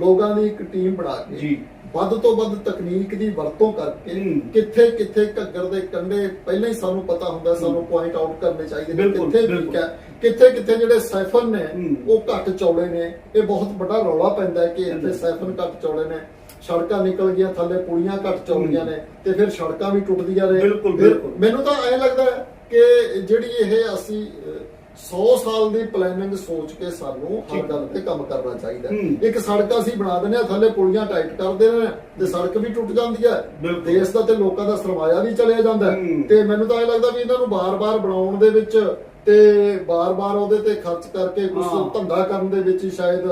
ਲੋਕਾਂ ਦੀ ਇੱਕ ਟੀਮ ਬਣਾ ਕੇ ਜੀ। ਵੱਧ ਤੋਂ ਵੱਧ ਤਕਨੀਕ ਦੀ ਵਰਤੋਂ ਕਰਕੇ। ਕਿੱਥੇ ਕਿੱਥੇ ਘੱਗਰ ਦੇ ਕੰਢੇ ਪਹਿਲਾਂ ਹੀ ਸਾਨੂੰ ਪਤਾ ਹੁੰਦਾ ਸਾਨੂੰ ਪੁਆਇੰਟ ਆਊਟ ਕਰਨੇ ਚਾਹੀਦੇ ਨੇ ਕਿੱਥੇ ਹੈ ਕਿੱਥੇ ਕਿੱਥੇ ਜਿਹੜੇ ਸਾਈਫਨ ਨੇ। ਉਹ ਘੱਟ ਚੌੜੇ ਨੇ ਇਹ ਬਹੁਤ ਵੱਡਾ ਰੌਲਾ ਪੈਂਦਾ ਹੈ ਕਿ ਇੱਥੇ ਹਾਂਜੀ। ਸਾਈਫਨ ਘੱਟ ਚੌੜੇ ਨੇ ਸੜਕਾਂ ਨਿਕਲ ਗਈਆਂ ਥੱਲੇ ਪੁਲੀਆਂ ਘੱਟ ਚੌੜੀਆਂ ਹੂੰ। ਨੇ ਤੇ ਫਿਰ ਸੜਕਾਂ ਵੀ ਟੁੱਟਦੀਆਂ ਨੇ। ਮੈਨੂੰ ਤਾਂ ਐਂ ਲੱਗਦਾ ਕਿ ਜਿਹੜੀ ਇਹ ਅਸੀਂ 100 ਸਾਲ ਦੀ ਪਲੈਨਿੰਗ ਸੋਚ ਕੇ ਸਾਨੂੰ ਹਰ। ਗੱਲ ਤੇ ਕੰਮ ਕਰਨਾ ਚਾਹੀਦਾ। ਇੱਕ ਸੜਕ ਅਸੀਂ ਬਣਾ ਦਿੰਦੇ ਆ ਥੱਲੇ ਪੁਲੀਆਂ ਟਾਈਟ ਕਰਦੇ ਨੇ ਤੇ ਸੜਕ ਵੀ ਟੁੱਟ ਜਾਂਦੀ ਹੈ। ਦੇਸ਼ ਦਾ ਤੇ ਲੋਕਾਂ ਦਾ ਸਰਮਾਇਆ ਵੀ ਚਲਿਆ ਜਾਂਦਾ। ਤੇ ਮੈਨੂੰ ਤਾਂ ਇਹ ਲੱਗਦਾ ਵੀ ਇਹਨਾਂ ਨੂੰ ਬਾਰ-ਬਾਰ ਬਣਾਉਣ ਦੇ ਵਿੱਚ ਤੇ ਬਾਰ-ਬਾਰ ਉਹਦੇ ਤੇ ਖਰਚ ਕਰਕੇ ਕੁਝ। ਧੰਦਾ ਕਰਨ ਦੇ ਵਿੱਚ ਹੀ ਸ਼ਾਇਦ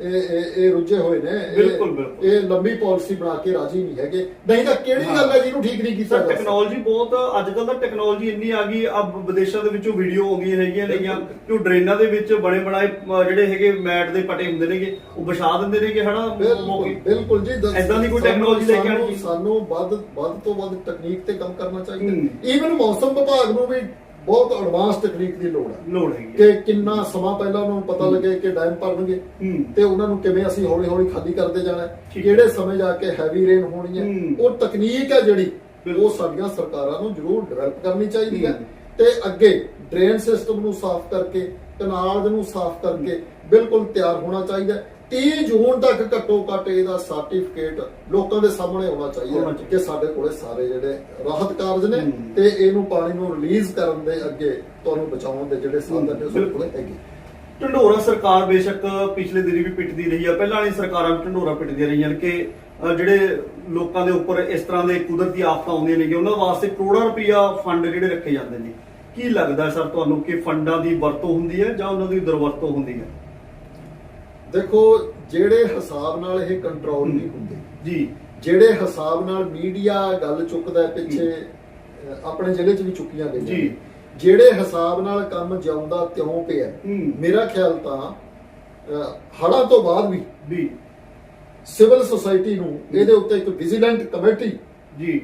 ਇਹ ਇਹ ਇਹ ਰੁੱਝੇ ਹੋਏ ਨੇ। ਇਹ- ਬਿਲਕੁਲ, ਬਿਲਕੁਲ। ਇਹ ਲੰਬੀ ਪਾਲਿਸੀ ਬਣਾ ਕੇ ਰਾਜੀ ਨਹੀਂ ਹੈਗੇ। ਨਹੀਂ ਤਾਂ ਕਿਹੜੀ। ਗੱਲ ਹੈ ਜਿਹਨੂੰ ਠੀਕ ਨਹੀਂ ਕੀਤਾ ਸਰ ਜਾ ਸਕਦਾ? ਟੈਕਨੋਲੋਜੀ ਬਹੁਤ ਅੱਜ ਕੱਲ ਤਾਂ ਟੈਕਨੋਲੋਜੀ ਇੰਨੀ ਆ ਗਈ ਅਬ ਵਿਦੇਸ਼ਾਂ ਦੇ ਵਿੱਚੋਂ ਵੀਡੀਓ ਹੋ ਗਈਆਂ ਹੈਗੀਆਂ ਨੇਗੀਆਂ। ਕਿ ਉਹ ਡਰੇਨਾਂ ਦੇ ਵਿੱਚ ਬਣੇ ਬਣਾਏ ਅਹ, ਜਿਹੜੇ ਹੈਗੇ ਮੈਟ ਦੇ ਪਟੇ ਹੁੰਦੇ ਨੇਗੇ ਉਹ ਵਿਛਾ ਦਿੰਦੇ ਨੇਗੇ ਹਨਾ? ਬਿਲਕੁਲ ਜੀ। ਦੱਸ- ਏਦਾਂ ਦੀ ਕੋਈ ਸਾਨੂੰ- technology ਲੈ ਕੇ ਆਉਣੀ ਸਾਨੂੰ- ਸਾਨੂੰ ਵੱਧ ਵੱਧ ਤੋਂ ਵੱਧ ਤਕਨੀਕ ਤੇ ਕੰਮ ਕਰਨਾ ਹੂੰ। ਚਾਹੀਦਾ ਈਵਨ ਮੌਸਮ ਵਿਭਾਗ ਨੂੰ ਵੀ ਬਹੁਤ ਐਡਵਾਂਸ ਤਕਨੀਕ ਦੀ ਲੋੜ ਹੈ ਲੋੜ ਹੈਗੀ ਹੈ। ਕਿ ਕਿੰਨਾ ਸਮਾਂ ਪਹਿਲਾਂ ਉਹਨਾਂ ਨੂੰ ਪਤਾ ਲੱਗੇ ਕਿ ਡੈਮ ਭਰਨਗੇ ਤੇ ਉਹਨਾਂ ਨੂੰ ਕਿਵੇਂ ਅਸੀਂ ਹੌਲੀ ਹੌਲੀ ਖਾਲੀ ਕਰਦੇ ਜਾਣਾ। ਕਿਹੜੇ ਸਮੇਂ ਜਾ ਕੇ ਹੈਵੀ ਰੇਨ ਹੋਣੀ ਹੈ। ਉਹ ਤਕਨੀਕ ਹੈ ਜਿਹੜੀ। ਉਹ ਸਾਡੀਆਂ ਸਰਕਾਰਾਂ ਨੂੰ ਜ਼ਰੂਰ ਡਿਵੈਲਪ ਕਰਨੀ ਚਾਹੀਦੀ ਹੈ। ਤੇ ਅੱਗੇ ਡਰੇਨ ਸਿਸਟਮ ਨੂੰ ਸਾਫ਼ ਕਰਕੇ ਕਨਾਲ ਨੂੰ ਸਾਫ਼ ਕਰਕੇ ਬਿਲਕੁਲ ਤਿਆਰ ਹੋਣਾ ਚਾਹੀਦਾ। 30 ਜੂਨ ਤੱਕ ਘੱਟੋ ਘੱਟ ਇਹਦਾ ਸਰਟੀਫਿਕੇਟ ਲੋਕਾਂ ਦੇ ਸਾਹਮਣੇ ਆਉਣਾ ਚਾਹੀਦਾ। ਕਿ ਸਾਡੇ ਕੋਲੇ ਸਾਰੇ ਜਿਹੜੇ ਰਾਹਤ ਕਾਰਜ ਨੇ। ਤੇ ਇਹਨੂੰ ਪਾਣੀ ਨੂੰ ਰਿਲੀਜ਼ ਕਰਨ ਦੇ ਅੱਗੇ ਤੁਹਾਨੂੰ ਬਚਾਉਣ ਦੇ ਜਿਹੜੇ ਸਾਧਨ ਨੇ ਸਾਡੇ ਕੋਲੇ ਹੈਗੇ। ਢੰਡੋਰਾ ਸਰਕਾਰ ਬੇਸ਼ੱਕ ਪਿਛਲੇ ਦਿਨੀ ਵੀ ਪਿੱਟਦੀ ਰਹੀ ਆ। ਪਹਿਲਾਂ ਵਾਲੀ ਸਰਕਾਰਾਂ ਵੀ ਢੰਡੋਰਾ ਪਿੱਟਦੀਆਂ ਰਹੀਆਂ ਕਿ ਜਿਹੜੇ ਲੋਕਾਂ ਦੇ ਉੱਪਰ ਇਸ ਤਰ੍ਹਾਂ ਦੇ ਕੁਦਰਤੀ ਆਫਤਾਂ ਆਉਂਦੀਆਂ ਨੇ ਉਹਨਾਂ ਵਾਸਤੇ ਕਰੋੜਾਂ ਰੁਪਈਆ ਫੰਡ ਜਿਹੜੇ ਰੱਖੇ ਜਾਂਦੇ ਨੇ। ਕੀ ਲੱਗਦਾ ਸਰ ਤੁਹਾਨੂੰ ਕਿ ਫੰਡਾਂ ਦੀ ਵਰਤੋਂ ਹੁੰਦੀ ਹੈ ਜਾਂ ਉਹਨਾਂ ਦੀ ਦੁਰਵਰਤੋਂ ਹੁੰਦੀ ਹੈ? ਦੇਖੋ ਜਿਹੜੇ ਹਿਸਾਬ ਨਾਲ ਇਹ ਕੰਟਰੋਲ ਨਹੀਂ ਹੁੰਦੇ ਜੀ। ਜਿਹੜੇ ਹਿਸਾਬ ਨਾਲ ਮੀਡੀਆ ਗੱਲ ਚੁੱਕਦਾ ਪਿੱਛੇ ਆਪਣੇ ਜ਼ਿਲ੍ਹੇ 'ਚ ਵੀ ਚੁੱਕੀਆਂ ਗਈਆਂ ਜੀ। ਜਿਹੜੇ ਹਿਸਾਬ ਨਾਲ ਕੰਮ ਜਿਉਂਦਾ ਤਿਉਂ ਪਿਆ। ਮੇਰਾ ਖਿਆਲ ਤਾਂ ਹੜ੍ਹਾਂ ਤੋਂ ਬਾਅਦ ਵੀ ਵੀ ਸਿਵਲ ਸੁਸਾਇਟੀ ਨੂੰ ਇਹਦੇ ਉੱਤੇ ਇੱਕ ਵਿਜੀਲੈਂਟ ਕਮੇਟੀ ਜੀ।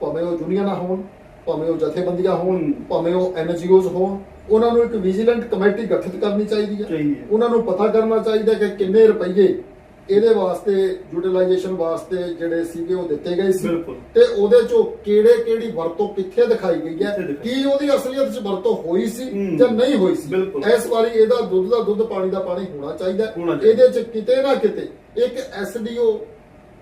ਭਾਵੇਂ ਉਹ ਯੂਨੀਅਨਾਂ ਹੋਣ ਭਾਵੇਂ ਉਹ ਜਥੇਬੰਦੀਆਂ ਹੋਣ। ਭਾਵੇਂ ਉਹ ਐਨਜੀਓਜ਼ ਹੋਣ ਉਹਨਾਂ ਨੂੰ ਇੱਕ ਵਿਜੀਲੈਂਟ ਕਮੇਟੀ ਗਠਿਤ ਕਰਨੀ ਚਾਹੀਦੀ ਹੈ ਚਾਹੀਦੀ ਹੈ। ਉਹਨਾਂ ਨੂੰ ਪਤਾ ਕਰਨਾ ਚਾਹੀਦਾ ਕਿ ਕਿੰਨੇ ਰੁਪਏ ਇਹਦੇ ਵਾਸਤੇ ਯੂਟਿਲਾਈਜੇਸ਼ਨ ਵਾਸਤੇ ਜਿਹੜੇ ਸੀਗੇ ਉਹ ਦਿੱਤੇ ਗਏ ਸੀ ਬਿਲਕੁਲ। ਤੇ ਉਹਦੇ ਚੋਂ ਕਿਹੜੇ ਕਿਹੜੀ ਵਰਤੋਂ ਕਿੱਥੇ ਦਿਖਾਈ ਗਈ ਹੈ ਦਿਖਾਈ। ਕੀ ਉਹਦੀ ਅਸਲੀਅਤ 'ਚ ਵਰਤੋਂ ਹੋਈ ਸੀ ਹੂੰ। ਜਾਂ ਨਹੀਂ ਹੋਈ ਸੀ ਬਿਲਕੁਲ। ਇਸ ਵਾਰੀ ਇਹਦਾ ਦੁੱਧ ਦਾ ਦੁੱਧ ਪਾਣੀ ਦਾ ਪਾਣੀ ਹੋਣਾ ਚਾਹੀਦਾ ਹੈ। ਹੋਣਾ ਚਾਹੀਦਾ। ਇਹਦੇ 'ਚ ਕਿਤੇ ਨਾ ਕਿਤੇ ਇੱਕ ਐਸਡੀਓ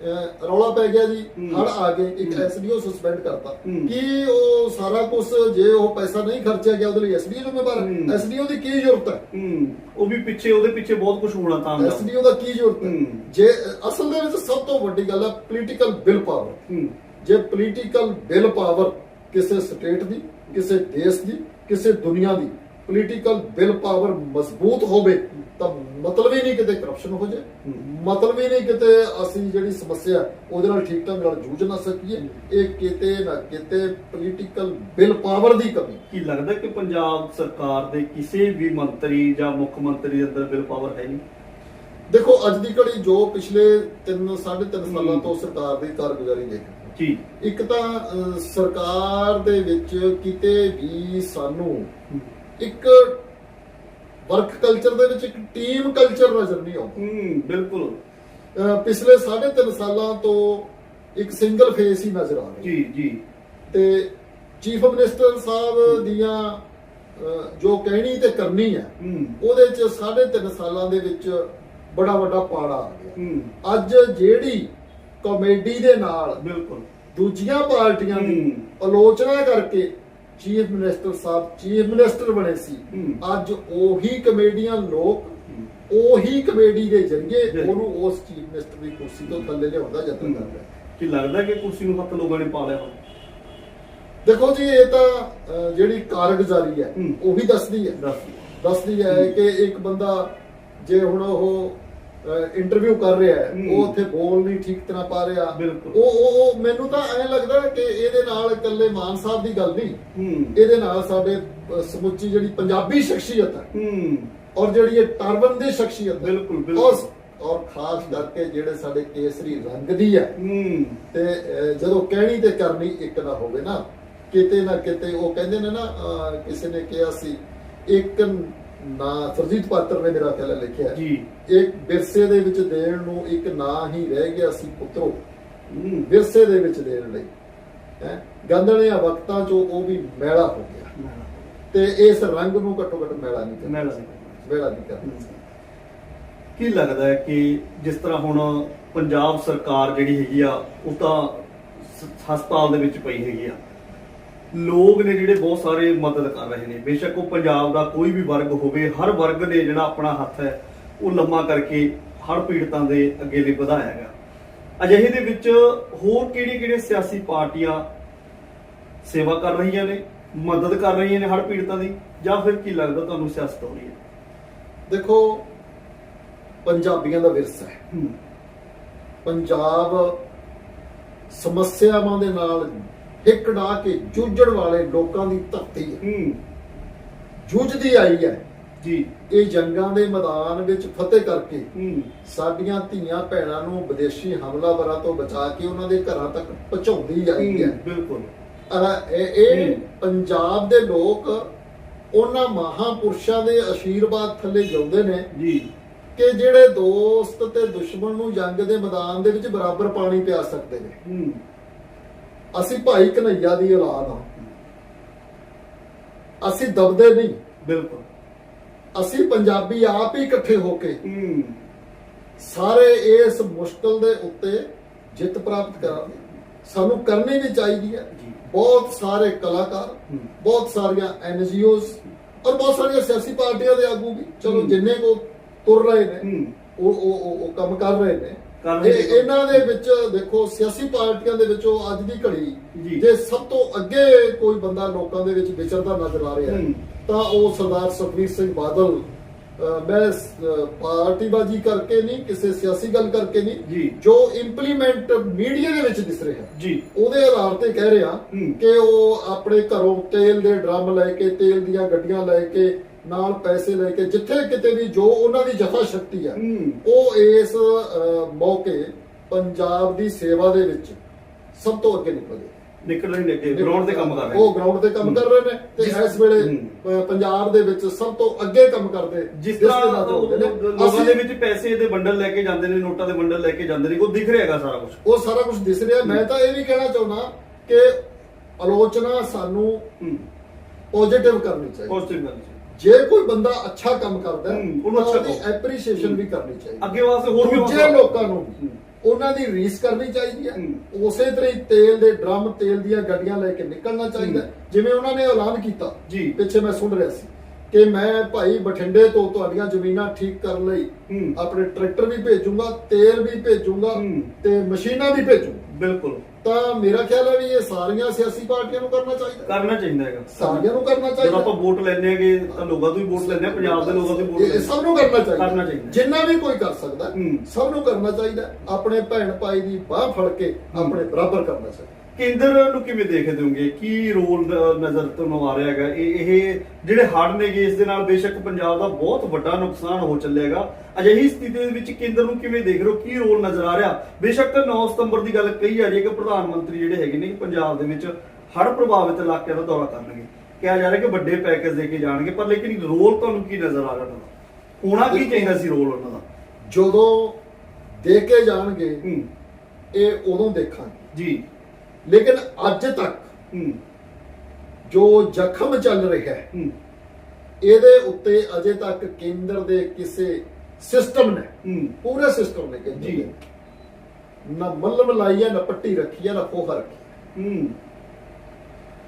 ਰੌਲਾ ਪੈ ਗਿਆ ਜੀ। ਹੜ ਆ ਗਏ ਇੱਕ। ਐਸਡੀਓ ਸਸਪੈਂਡ ਕਰਤਾ। ਕੀ ਉਹ ਸਾਰਾ ਕੁਝ ਜੇ ਉਹ ਪੈਸਾ ਨਹੀਂ ਖਰਚਿਆ ਗਿਆ ਉਹਦੇ ਲਈ ਐਸਡੀਓ ਜ਼ਿੰਮੇਵਾਰ। ਐਸਡੀਓ ਦੀ ਕੀ ਜ਼ਰੂਰਤ ਹੈ ਉਹ ਵੀ ਪਿੱਛੇ ਉਹਦੇ ਪਿੱਛੇ ਬਹੁਤ ਕੁਝ ਹੋਣਾ ਤਾਂ। ਐਸਡੀਓ ਦਾ ਕੀ ਜ਼ਰੂਰਤ ਹੈ। ਜੇ ਅਸਲ ਦੇ ਵਿੱਚ ਸਭ ਤੋਂ ਵੱਡੀ ਗੱਲ ਹੈ ਪੋਲੀਟੀਕਲ ਬਿਲ ਪਾਵਰ ਜੇ ਪੋਲੀਟੀਕਲ ਬਿਲ ਪਾਵਰ ਕਿਸੇ ਸਟੇਟ ਦੀ ਕਿਸੇ ਦੇਸ਼ ਦੀ ਕਿਸੇ ਦੁਨੀਆ ਦੀ ਪੋਲੀਟੀਕਲ ਬਿਲ ਪਾਵਰ ਮਜ਼ਬੂਤ ਹੋਵੇ ਤਾਂ ਮਤਲਬ ਹੀ ਨਹੀਂ ਕਿਤੇ ਕਰਪਸ਼ਨ ਹੋ ਜਾਏ ਹੂੰ। ਮਤਲਬ ਹੀ ਨਹੀਂ ਕਿਤੇ ਅਸੀਂ ਜਿਹੜੀ ਸਮੱਸਿਆ ਉਹਦੇ ਨਾਲ ਠੀਕ ਢੰਗ ਨਾਲ ਜੂਝ ਨਾ ਸਕੀਏ। ਇਹ ਕਿਤੇ ਨਾ ਕਿਤੇ ਪੋਲੀਟੀਕਲ ਬਿਲ ਪਾਵਰ ਦੀ ਕਮੀ। ਕੀ ਲੱਗਦਾ ਕਿ ਪੰਜਾਬ ਸਰਕਾਰ ਦੇ ਕਿਸੇ ਵੀ ਮੰਤਰੀ ਜਾਂ ਮੁੱਖ ਮੰਤਰੀ ਦੇ ਅੰਦਰ ਬਿਲ ਪਾਵਰ ਹੈ ਨਹੀਂ? ਦੇਖੋ ਅੱਜ ਦੀ ਘੜੀ ਜੋ ਪਿਛਲੇ 3 3.5 ਸਾਲਾਂ। ਤੋਂ ਸਰਕਾਰ ਦੀ ਕਾਰਗੁਜ਼ਾਰੀ ਦੇਖ। ਜੀ। ਇੱਕ ਤਾਂ ਸਰਕਾਰ ਦੇ ਵਿੱਚ ਕਿਤੇ ਵੀ ਸਾਨੂੰ ਇੱਕ ਵਰਕ ਕਲਚਰ ਦੇ ਵਿੱਚ ਇੱਕ ਟੀਮ ਕਲਚਰ ਨਜ਼ਰ ਨਹੀਂ ਆਉਂਦਾ। ਹੂੰ ਬਿਲਕੁਲ। ਪਿਛਲੇ 3.5 ਸਾਲਾਂ ਤੋਂ ਇੱਕ ਸਿੰਗਲ ਫੇਸ ਹੀ ਨਜ਼ਰ ਆ ਰਿਹਾ ਜੀ ਜੀ। ਤੇ ਚੀਫ ਮਿਨਿਸਟਰ ਸਾਹਿਬ ਦੀਆਂ ਜੋ ਕਹਿਣੀ ਤੇ ਕਰਨੀ ਹੈ ਉਹਦੇ ਚ 3.5 ਸਾਲਾਂ ਦੇ ਵਿੱਚ ਬੜਾ ਵੱਡਾ ਪਾੜਾ ਆ ਗਿਆ। ਅੱਜ ਜਿਹੜੀ ਕਾਮੇਡੀ ਦੇ ਨਾਲ ਬਿਲਕੁਲ। ਦੂਜੀਆਂ ਪਾਰਟੀਆਂ ਦੀ। ਆਲੋਚਨਾ ਕਰਕੇ ਚੀਫ ਮਿਨਿਸਟਰ ਸਾਹਿਬ ਚੀਫ ਮਿਨਿਸਟਰ ਬਣੇ ਸੀ। ਅੱਜ ਉਹੀ ਕਮੇਡੀਅਨ ਲੋਕ। ਉਹੀ ਕਮੇਡੀ ਦੇ ਜ਼ਰੀਏ। ਉਹਨੂੰ ਉਸ ਚੀਫ ਮਿਨਿਸਟਰ ਦੀ ਕੁਰਸੀ ਤੋਂ ਥੱਲੇ ਲਿਆਉਣ ਦਾ ਯਤਨ ਕਰ ਰਿਹਾ ਕੀ ਲੱਗਦਾ ਕਿ ਕੁਰਸੀ ਨੂੰ ਹੱਥ ਲੋਕਾਂ ਨੇ ਪਾ ਲਿਆ ਦੇਖੋ ਜੀ ਇਹ ਤਾਂ ਜਿਹੜੀ ਕਾਰਗੁਜ਼ਾਰੀ ਹੈ। ਉਹੀ ਦੱਸਦੀ ਹੈ ਦੱਸ ਦੱਸਦੀ ਹੈ ਕਿ ਇੱਕ ਬੰਦਾ ਜੇ ਹੁਣ ਉਹ ਇੰਟਰਵਿਊ ਕਰ ਰਿਹਾ ਹੈ। ਉਹ ਉੱਥੇ ਬੋਲ ਨਹੀਂ ਠੀਕ ਤਰ੍ਹਾਂ ਪਾ ਰਿਹਾ। ਉਹ ਉਹ ਉਹ ਮੈਨੂੰ ਤਾਂ ਐਂ ਲੱਗਦਾ ਕਿ ਇਹਦੇ ਨਾਲ ਇਕੱਲੇ ਮਾਨ ਸਾਹਿਬ ਦੀ ਗੱਲ ਨਹੀਂ। ਇਹਦੇ ਨਾਲ ਸਾਡੇ ਸਮੁੱਚੀ ਜਿਹੜੀ ਪੰਜਾਬੀ ਸ਼ਖਸੀਅਤ ਹੈ। ਔਰ ਜਿਹੜੀ ਇਹ ਦੀ ਸ਼ਖਸੀਅਤ ਬਿਲਕੁਲ, ਬਿਲਕੁਲ। ਔਰ ਖਾਸ ਕਰਕੇ ਜਿਹੜੇ ਸਾਡੇ ਕੇਸਰੀ ਰੰਗ ਦੀ ਹੈ। ਤੇ ਜਦੋਂ ਕਹਿਣੀ ਤੇ ਕਰਨੀ ਇੱਕ ਨਾ ਹੋਵੇ ਨਾ ਕਿਤੇ ਨਾ ਕਿਤੇ ਉਹ ਕਹਿੰਦੇ ਨੇ ਨਾ ਕਿਸੇ ਨੇ ਕਿਹਾ ਸੀ ਇੱਕ ਨਾ ਸਰਜੀਤ ਪਾਤਰ ਨੇ ਮੇਰਾ ਖਿਆਲ ਹੈ। ਲਿਖਿਆ ਜੀ। ਇੱਕ ਵਿਰਸੇ ਦੇ ਵਿੱਚ ਦੇਣ ਨੂੰ ਇੱਕ ਨਾਂ ਹੀ ਰਹਿ ਗਿਆ ਸੀ ਪੁੱਤਰੋ। ਵਿਰਸੇ ਦੇ ਵਿੱਚ ਦੇਣ ਲਈ। ਹੈ? ਗੰਦਣਿਆ ਵਕਤਾਂ ਚੋਂ ਉਹ ਵੀ ਮੈਲਾ ਹੋ ਗਿਆ। ਤੇ ਇਸ ਰੰਗ ਨੂੰ ਘੱਟੋ ਘੱਟ ਮੈਲਾ ਨਹੀਂ ਕਰਨਾ ਮੈਲਾ ਨਹੀਂ ਕਰਨਾ ਕੀ ਲੱਗਦਾ ਹੈ ਕਿ ਜਿਸ ਤਰ੍ਹਾਂ ਹੁਣ ਪੰਜਾਬ ਸਰਕਾਰ ਜਿਹੜੀ ਹੈਗੀ ਆ ਉਹ ਤਾਂ ਹਸਪਤਾਲ ਦੇ ਵਿੱਚ ਪਈ ਹੈਗੀ ਆ। ਲੋਕ ਨੇ ਜਿਹੜੇ ਬਹੁਤ ਸਾਰੇ ਮਦਦ ਕਰ ਰਹੇ ਨੇ। ਬੇਸ਼ੱਕ ਉਹ ਪੰਜਾਬ ਦਾ ਕੋਈ ਵੀ ਵਰਗ ਹੋਵੇ ਹਰ ਵਰਗ ਨੇ ਜਿਹੜਾ ਆਪਣਾ ਹੱਥ ਹੈ ਉਹ ਲੰਮਾ ਕਰਕੇ ਹੜ ਪੀੜਤਾਂ ਦੇ ਅੱਗੇ ਲਈ ਵਧਾਇਆ ਹੈਗਾ। ਅਜਿਹੇ ਦੇ ਵਿੱਚ ਹੋਰ ਕਿਹੜੀਆਂ ਸਿਆਸੀ ਪਾਰਟੀਆਂ ਸੇਵਾ ਕਰ ਰਹੀਆਂ ਨੇ ਮਦਦ ਕਰ ਰਹੀਆਂ ਨੇ ਹੜ ਪੀੜਤਾਂ ਦੀ? ਜਾਂ ਫਿਰ ਕੀ ਲੱਗਦਾ ਤੁਹਾਨੂੰ ਸਿਆਸਤ ਹੋ ਰਹੀ ਹੈ? ਦੇਖੋ ਪੰਜਾਬੀਆਂ ਦਾ ਵਿਰਸਾ ਹੂੰ। ਪੰਜਾਬ ਸਮੱਸਿਆਵਾਂ ਦੇ ਨਾਲ ਡਾ ਕੇ ਜੂਝਣ ਵਾਲੇ ਲੋਕਾਂ ਦੀ ਧਰਤੀ ਹੈ। ਹੂੰ। ਜੂਝਦੀ ਆਈ ਹੈ। ਜੀ। ਇਹ ਜੰਗਾਂ ਦੇ ਮੈਦਾਨ ਵਿੱਚ ਫਤਿਹ ਕਰਕੇ ਹੂੰ। ਸਾਡੀਆਂ ਧੀਆਂ ਭੈਣਾਂ ਨੂੰ ਵਿਦੇਸ਼ੀ ਹਮਲਾਵਰਾਂ ਤੋਂ ਬਚਾ ਕੇ ਉਹਨਾਂ ਦੇ ਘਰਾਂ ਤੱਕ ਪਹੁੰਚਾਉਂਦੀ ਆਈ ਹੈ ਬਿਲਕੁਲ। ਇਹ ਇਹ। ਪੰਜਾਬ ਦੇ ਲੋਕ ਉਹਨਾਂ ਮਹਾਪੁਰਸ਼ਾਂ ਦੇ ਆਸ਼ੀਰਵਾਦ ਥੱਲੇ ਜਿਉਂਦੇ ਨੇ ਜੀ। ਕਿ ਜਿਹੜੇ ਦੋਸਤ ਤੇ ਦੁਸ਼ਮਣ ਨੂੰ ਜੰਗ ਦੇ ਮੈਦਾਨ ਦੇ ਵਿੱਚ ਬਰਾਬਰ ਪਾਣੀ ਪਿਆ ਸਕਦੇ ਨੇ। ਹੂੰ। ਅਸੀਂ ਭਾਈ ਕਨਈਆ ਦੀ ਔਲਾਦ ਹਾਂ। ਅਸੀਂ ਦਬਦੇ ਨਹੀਂ। ਬਿਲਕੁਲ। ਅਸੀਂ ਪੰਜਾਬੀ ਆਪ ਹੀ ਇਕੱਠੇ ਹੋ ਕੇ ਹੂੰ। ਸਾਰੇ ਇਸ ਮੁਸ਼ਕਲ ਦੇ ਉੱਤੇ ਜਿੱਤ ਪ੍ਰਾਪਤ ਕਰਾਂਗੇ। ਸਾਨੂੰ ਕਰਨੀ ਵੀ ਚਾਹੀਦੀ ਹੈ। ਬਹੁਤ ਸਾਰੇ ਕਲਾਕਾਰ। ਬਹੁਤ ਸਾਰੀਆਂ ਐਨਜੀਓਜ਼ ਔਰ ਬਹੁਤ ਸਾਰੀਆਂ ਸਿਆਸੀ ਪਾਰਟੀਆਂ ਦੇ ਆਗੂ ਵੀ। ਚਲੋ। ਜਿੰਨੇ ਕੋ ਤੁਰ ਰਹੇ ਨੇ ਉਹ- ਉਹ ਕੰਮ ਕਰ ਰਹੇ ਨੇ। ਕਰ ਰਹੇ ਇਹ- ਨੇ। ਇਹਨਾਂ ਦੇ ਵਿੱਚ ਦੇਖੋ ਸਿਆਸੀ ਪਾਰਟੀਆਂ ਦੇ ਵਿੱਚੋਂ ਅੱਜ ਦੀ ਘੜੀ ਜੀ। ਸਭ ਤੋਂ ਅੱਗੇ ਕੋਈ ਬੰਦਾ ਲੋਕਾਂ ਦੇ ਵਿੱਚ ਵਿਚਰਦਾ ਨਜ਼ਰ ਆ ਰਿਹਾ। ਤਾਂ ਉਹ ਸਰਦਾਰ ਸੁਖਬੀਰ ਸਿੰਘ ਬਾਦਲ ਮੈਂ ਪਾਰਟੀਬਾਜ਼ੀ ਕਰਕੇ ਨਹੀਂ ਕਿਸੇ ਸਿਆਸੀ ਗੱਲ ਕਰਕੇ। ਨਹੀਂ ਜੋ ਇੰਪਲੀਮੈਂਟ ਮੀਡੀਆ ਦੇ ਵਿੱਚ ਦਿਸ ਰਿਹਾ ਜੀ ਉਹਦੇ ਆਧਾਰ ਤੇ ਕਹਿ ਰਿਹਾ। ਕਿ ਉਹ ਆਪਣੇ ਘਰੋਂ ਤੇਲ ਦੇ ਡਰਮ ਲੈ ਕੇ ਤੇਲ ਦੀਆਂ ਗੱਡੀਆਂ ਲੈ ਕੇ ਨਾਲ ਪੈਸੇ ਲੈ ਕੇ ਜਿੱਥੇ ਕਿਤੇ ਵੀ ਜੋ ਉਹਨਾਂ ਦੀ ਜਥਾ ਸ਼ਕਤੀ ਹੈ। ਉਹ ਇਸ ਮੌਕੇ ਪੰਜਾਬ ਦੀ ਸੇਵਾ ਦੇ ਵਿੱਚ ਸਭ ਤੋਂ ਅੱਗੇ ਨਿਕਲੇ ਨਿਕਲ ਰਹੇ ਨੇ ਅੱਗੇ ਗਰਾਊਂਡ ਤੇ ਕੰਮ ਕਰ ਰਹੇ ਉਹ ਗਰਾਊਂਡ ਤੇ ਕੰਮ ਕਰ ਰਹੇ ਨੇ ਤੇ ਇਸ ਵੇਲੇ ਪੰਜਾਬ ਦੇ ਵਿੱਚ ਸਭ ਤੋਂ ਅੱਗੇ ਕੰਮ ਕਰਦੇ ਜਿਸ ਤਰ੍ਹਾਂ ਲੋਕਾਂ ਦੇ ਵਿੱਚ ਪੈਸੇ ਦੇ ਬੰਡਲ ਲੈ ਕੇ ਜਾਂਦੇ ਨੇ ਨੋਟਾਂ ਦੇ ਬੰਡਲ ਲੈ ਕੇ ਜਾਂਦੇ ਨੇ ਉਹ ਦਿਖ ਰਿਹਾ ਹੈਗਾ ਸਾਰਾ ਕੁਝ ਉਹ ਸਾਰਾ ਕੁਝ ਦਿਸ ਰਿਹਾ। ਮੈਂ ਤਾਂ ਇਹ ਵੀ ਕਹਿਣਾ ਚਾਹੁੰਦਾ ਕਿ ਆਲੋਚਨਾ ਸਾਨੂੰ ਪੋਜ਼ਿਟਿਵ ਕਰਨੀ ਚਾਹੀਦੀ। ਪੋਜ਼ਿਟਿਵ ਸੀ ਜੇ ਕੋਈ ਬੰਦਾ ਅੱਛਾ ਕੰਮ ਕਰਦਾ ਹੈ ਹੂੰ, ਉਹਨੂੰ ਅੱਛਾ ਉਹਦੀ ਕਹੋ। ਐਪਰੀਸ਼ੀਏਸ਼ਨ ਵੀ ਕਰਨੀ ਚਾਹੀਦੀ ਅੱਗੇ ਵਾਸਤੇ ਹੋਰ ਵੀ ਦੂਜੇ ਹੌਸਲਾ- ਲੋਕਾਂ ਨੂੰ ਵੀ। ਉਹਨਾਂ ਦੀ ਰੀਸ ਕਰਨੀ ਚਾਹੀਦੀ ਹੈ ਹੂੰ। ਉਸੇ ਤਰ੍ਹਾਂ ਹੀ ਤੇਲ ਦੇ ਡਰਮ ਤੇਲ ਦੀਆਂ ਗੱਡੀਆਂ ਲੈ ਕੇ ਨਿਕਲਣਾ ਚਾਹੀਦਾ ਹੈ। ਜਿਵੇਂ ਉਹਨਾਂ ਨੇ ਐਲਾਨ ਕੀਤਾ ਜੀ। ਪਿੱਛੇ ਮੈਂ ਸੁਣ ਰਿਹਾ ਸੀ ਕਿ ਮੈਂ ਭਾਈ ਬਠਿੰਡੇ ਤੋਂ ਤੁਹਾਡੀਆਂ ਜ਼ਮੀਨਾਂ ਠੀਕ ਕਰਨ ਲਈ ਹੂੰ। ਆਪਣੇ ਟਰੈਕਟਰ ਵੀ ਭੇਜੂੰਗਾ ਤੇਲ ਵੀ ਭੇਜੂੰਗਾ ਹੂੰ। ਤੇ ਮਸ਼ੀਨਾਂ ਵੀ ਭੇਜੂੰਗਾ ਬਿਲਕੁਲ ਤਾਂ ਮੇਰਾ ਖਿਆਲ ਹੈ ਵੀ ਇਹ ਸਾਰੀਆਂ ਸਿਆਸੀ ਪਾਰਟੀਆਂ ਨੂੰ ਕਰਨਾ ਚਾਹੀਦਾ। ਕਰਨਾ ਚਾਹੀਦਾ ਹੈਗਾ। ਸਾਰਿਆਂ ਨੂੰ ਕਰਨਾ ਜਦੋਂ ਚਾਹੀਦਾ। ਆਪਾਂ ਵੋਟ ਲੈਣੇ ਹੈਗੇ ਤਾਂ ਲੋਕਾਂ ਤੋਂ ਹੀ ਵੋਟ ਲੈਣੇ ਆ ਪੰਜਾਬ ਦੇ ਲੋਕਾਂ ਤੋਂ ਵੋਟ ਲੈਂਦੇ ਸਭ ਨੂੰ ਕਰਨਾ ਚਾਹੀਦਾ। ਕਰਨਾ ਚਾਹੀਦਾ। ਜਿੰਨਾ ਵੀ ਕੋਈ ਕਰ ਸਕਦਾ। ਸਭ ਨੂੰ ਕਰਨਾ ਚਾਹੀਦਾ। ਆਪਣੇ ਭੈਣ ਭਾਈ ਦੀ ਬਾਹ ਫੜ ਕੇ ਆਪਣੇ ਬਰਾਬਰ ਕਰਨਾ ਚਾਹੀਦਾ। ਕੇਂਦਰ ਨੂੰ ਕਿਵੇਂ ਦੇਖਦੇ ਹੋਗੇ ਕੀ ਰੋਲ ਨ- ਨਜ਼ਰ ਤੁਹਾਨੂੰ ਆ ਰਿਹਾ ਹੈਗਾ? ਇਹ ਇਹ ਜਿਹੜੇ ਹੜ੍ਹ ਨੇਗੇ ਇਸ ਦੇ ਨਾਲ ਬੇਸ਼ੱਕ ਪੰਜਾਬ ਦਾ ਬਹੁਤ ਵੱਡਾ ਨੁਕਸਾਨ ਹੋ ਚੱਲੇਗਾ ਅਜਿਹੀ ਸਥਿਤੀ ਦੇ ਵਿੱਚ ਕੇਂਦਰ ਨੂੰ ਕਿਵੇਂ ਦੇਖ ਰਹੇ ਹੋ? ਕੀ ਰੋਲ ਨਜ਼ਰ ਆ ਰਿਹਾ? ਬੇਸ਼ੱਕ 9 ਸਤੰਬਰ ਦੀ ਗੱਲ ਕਹੀ ਜਾ ਰਹੀ ਹੈ ਕਿ ਪ੍ਰਧਾਨ ਮੰਤਰੀ ਜਿਹੜੇ ਹੈਗੇ ਨੇ ਪੰਜਾਬ ਦੇ ਵਿੱਚ ਹੜ੍ਹ ਪ੍ਰਭਾਵਿਤ ਇਲਾਕਿਆਂ ਦਾ ਦੌਰਾ ਕਰਨਗੇ। ਕਿਹਾ ਜਾ ਰਿਹਾ ਕਿ ਵੱਡੇ ਪੈਕੇਜ ਦੇ ਕੇ ਜਾਣਗੇ ਪਰ ਲੇਕਿਨ ਰੋਲ ਤੁਹਾਨੂੰ ਕੀ ਨਜ਼ਰ ਆ ਰਿਹਾ ਉਹਨਾਂ ਦਾ? ਹੋਣਾ ਕੀ ਚਾਹੀਦਾ ਸੀ ਰੋਲ ਉਹਨਾਂ ਦਾ? ਜਦੋਂ ਦੇ ਕੇ ਜਾਣਗੇ ਇਹ ਉਦੋਂ ਦੇਖਾਂਗੇ। ਜੀ। ਲੇਕਿਨ ਅੱਜ ਤੱਕ ਜੋ ਜ਼ਖਮ ਚੱਲ ਰਿਹਾ ਹੂੰ। ਇਹਦੇ ਉੱਤੇ ਅਜੇ ਤੱਕ ਕੇਂਦਰ ਦੇ ਕਿਸੇ ਸਿਸਟਮ ਨੇ ਪੂਰੇ ਸਿਸਟਮ ਨੇ ਕੇਂਦਰ ਜੀ। ਨਾ। ਮੱਲਮ ਲਾਈ ਹੈ ਨਾ ਪੱਟੀ ਰੱਖੀ ਹੈ ਨਾ ਫੋਹਾ ਰੱਖੀ ਹੈ।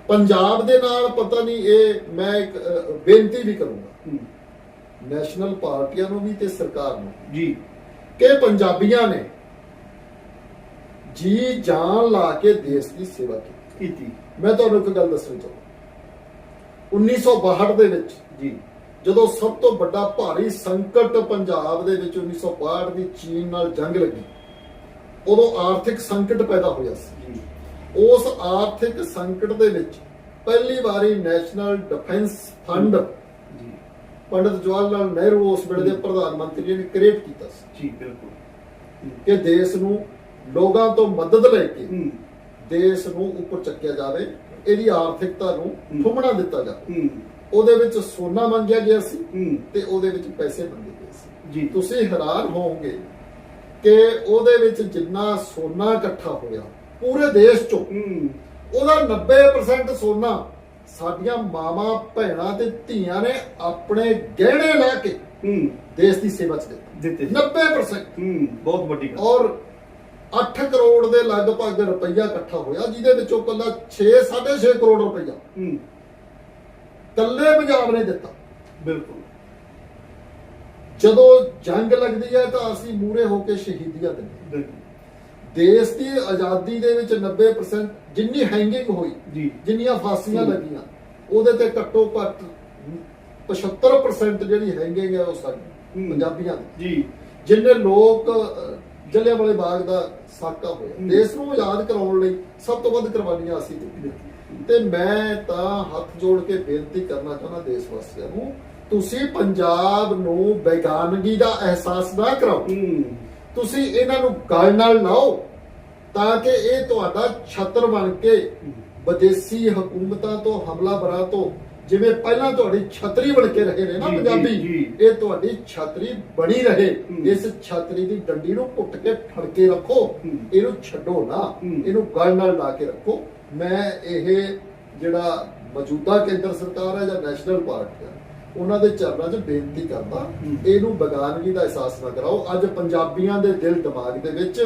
ਪੰਜਾਬ ਦੇ ਨਾਲ ਪਤਾ ਨਹੀਂ ਇਹ ਮੈਂ ਇੱਕ ਬੇਨਤੀ ਵੀ ਕਰੂੰਗਾ। ਨੈਸ਼ਨਲ ਪਾਰਟੀਆਂ ਨੂੰ ਵੀ ਤੇ ਸਰਕਾਰ ਨੂੰ। ਜੀ। ਕਿ ਪੰਜਾਬੀਆਂ ਨੇ ਜੀ ਜਾਨ ਲਾ ਕੇ ਦੇਸ਼ ਦੀ ਸੇਵਾ ਕੀਤੀ। ਮੈਂ ਤੁਹਾਨੂੰ ਇੱਕ ਗੱਲ ਦੱਸਣੀ ਚਾਹੁੰਦਾ। 1962 ਦੇ ਵਿੱਚ ਜੀ। ਜਦੋਂ ਸਭ ਤੋਂ ਵੱਡਾ ਭਾਰੀ ਸੰਕਟ ਪੰਜਾਬ ਦੇ ਵਿੱਚ 1962 ਦੀ ਚੀਨ ਨਾਲ ਜੰਗ ਲੱਗੀ ਉਦੋਂ ਆਰਥਿਕ ਸੰਕਟ ਪੈਦਾ ਹੋਇਆ ਸੀ। ਉਸ ਆਰਥਿਕ ਸੰਕਟ ਦੇ ਵਿੱਚ ਪਹਿਲੀ ਵਾਰੀ national defence fund Pandit Jawahar Lal Nehru ਉਸ ਵੇਲੇ ਦੇ ਪ੍ਰਧਾਨ ਮੰਤਰੀ ਨੇ ਕ੍ਰੀਏਟ ਕੀਤਾ ਸੀ। ਜੀ ਬਿਲਕੁਲ। ਕਿ ਦੇਸ਼ ਨੂੰ ਲੋਕਾਂ ਤੋਂ ਮਦਦ ਲੈ ਕੇ ਦੇਸ਼ ਨੂੰ ਉੱਪਰ ਚੱਕਿਆ ਜਾਵੇ ਇਹਦੀ ਆਰਥਿਕਤਾ ਨੂੰ। ਠੁੰਮਣਾ ਦਿੱਤਾ ਜਾਵੇ। ਉਹਦੇ ਵਿੱਚ ਸੋਨਾ ਮੰਗਿਆ ਗਿਆ ਸੀ ਹੂੰ। ਤੇ ਉਹਦੇ ਵਿੱਚ ਪੈਸੇ ਮੰਗੇ ਗਏ ਸੀ। ਜੀ। ਤੁਸੀਂ ਹੈਰਾਨ ਹੋਵੋਗੇ ਕਿ ਉਹਦੇ ਵਿੱਚ ਜਿੰਨਾ ਸੋਨਾ ਇਕੱਠਾ ਹੋਇਆ ਪੂਰੇ ਦੇਸ਼ ਚੋਂ ਹੂੰ। ਉਹਦਾ 90% ਸੋਨਾ ਸਾਡੀਆਂ ਮਾਵਾਂ ਭੈਣਾਂ ਤੇ ਧੀਆਂ ਨੇ ਆਪਣੇ ਗਹਿਣੇ ਲਾ ਕੇ ਹੂੰ। ਦੇਸ਼ ਦੀ ਸੇਵਾ 'ਚ ਦਿੱਤਾ। ਦਿੱਤੇ। ਸੀ। 90% ਹੂੰ। ਬਹੁਤ ਵੱਡੀ ਗੱਲ। ਔਰ 8 ਕਰੋੜ ਦੇ ਲਗਭਗ ਰੁਪਈਆ ਇਕੱਠਾ ਹੋਇਆ ਜਿਹਦੇ ਵਿੱਚੋਂ ਕੱਲਾ 6 6.5 ਕਰੋੜ ਰੁਪਈਆ ਹੂੰ। ਕੱਲੇ ਪੰਜਾਬ ਨੇ ਦਿੱਤਾ। ਬਿਲਕੁਲ। ਜਦੋਂ ਜੰਗ ਲੱਗਦੀ ਹੈ ਤਾਂ ਅਸੀਂ ਮੂਰੇ ਹੋ ਕੇ ਸ਼ਹੀਦੀਆਂ ਦਿੰਦੇ ਦੇਸ਼ ਦੀ ਆਜ਼ਾਦੀ ਦੇ ਵਿੱਚ 90% ਜਿੰਨੀ ਹੈਂਗਿੰਗ ਹੋਈ ਜਿੰਨੀਆਂ ਫਾਂਸੀਆਂ। ਲੱਗੀਆਂ ਉਹਦੇ ਤੇ ਘੱਟੋ ਘੱਟ 75% ਜਿਹੜੀ ਹੈਂਗਿੰਗ ਹੈ ਉਹ ਸਾਡੀ। ਪੰਜਾਬੀਆਂ ਦੀ। ਜੀ। ਜਿੰਨੇ ਲੋਕ ਜਲਿਆਂ ਵਾਲੇ ਬਾਗ ਦਾ ਸਾਕਾ ਹੋਇਆ। ਦੇਸ਼ ਨੂੰ ਆਜ਼ਾਦ ਕਰਾਉਣ ਲਈ ਸਭ ਤੋਂ ਵੱਧ ਕੁਰਬਾਨੀਆਂ ਅਸੀਂ ਦਿੱਤੀਆਂ। ਤੇ ਮੈਂ ਤਾਂ ਹੱਥ ਜੋੜ ਕੇ ਬੇਨਤੀ ਕਰਨਾ ਚਾਹੁੰਦਾ ਦੇਸ਼ ਵਾਸੀਆਂ ਨੂੰ ਤੁਸੀਂ ਪੰਜਾਬ ਨੂੰ ਬੇਗਾਨਗੀ ਦਾ ਅਹਿਸਾਸ ਨਾ ਕਰਾਓ ਤੁਸੀਂ ਇਹਨਾਂ ਨੂੰ ਗੱਲ ਨਾਲ ਲਾਓ ਤਾਂ ਕਿ ਇਹ ਤੁਹਾਡਾ ਛਤਰ ਬਣ ਕੇ ਵਿਦੇਸੀ ਹਕੂਮਤਾਂ ਤੋਂ ਹਮਲਾ ਬਰਾ ਤੋਂ ਜਿਵੇਂ ਪਹਿਲਾਂ ਤੁਹਾਡੀ ਛਤਰੀ ਬਣ ਕੇ ਰਹੇ ਨੇ ਨਾ ਪੰਜਾਬੀ। ਇਹ ਤੁਹਾਡੀ ਛਤਰੀ ਬਣੀ ਰਹੇ। ਇਸ ਛਤਰੀ ਦੀ ਡੰਡੀ ਨੂੰ ਪੁੱਟ ਕੇ ਫੜ ਕੇ ਰੱਖੋ। ਇਹਨੂੰ ਛੱਡੋ ਨਾ। ਇਹਨੂੰ ਗੱਲ ਨਾਲ ਲਾ ਕੇ ਰੱਖੋ ਮੈਂ ਇਹ ਜਿਹੜਾ ਮੌਜੂਦਾ ਕੇਂਦਰ ਸਰਕਾਰ ਹੈ ਜਾਂ ਨੈਸ਼ਨਲ ਪਾਰਟੀ ਹੈ ਉਹਨਾਂ ਦੇ ਚਰਨਾਂ 'ਚ ਬੇਨਤੀ ਕਰਦਾ। ਇਹਨੂੰ ਬਗਾਨਗੀ ਦਾ ਅਹਿਸਾਸ ਨਾ ਕਰਾਓ ਅੱਜ ਪੰਜਾਬੀਆਂ ਦੇ ਦਿਲ ਦਿਮਾਗ ਦੇ ਵਿੱਚ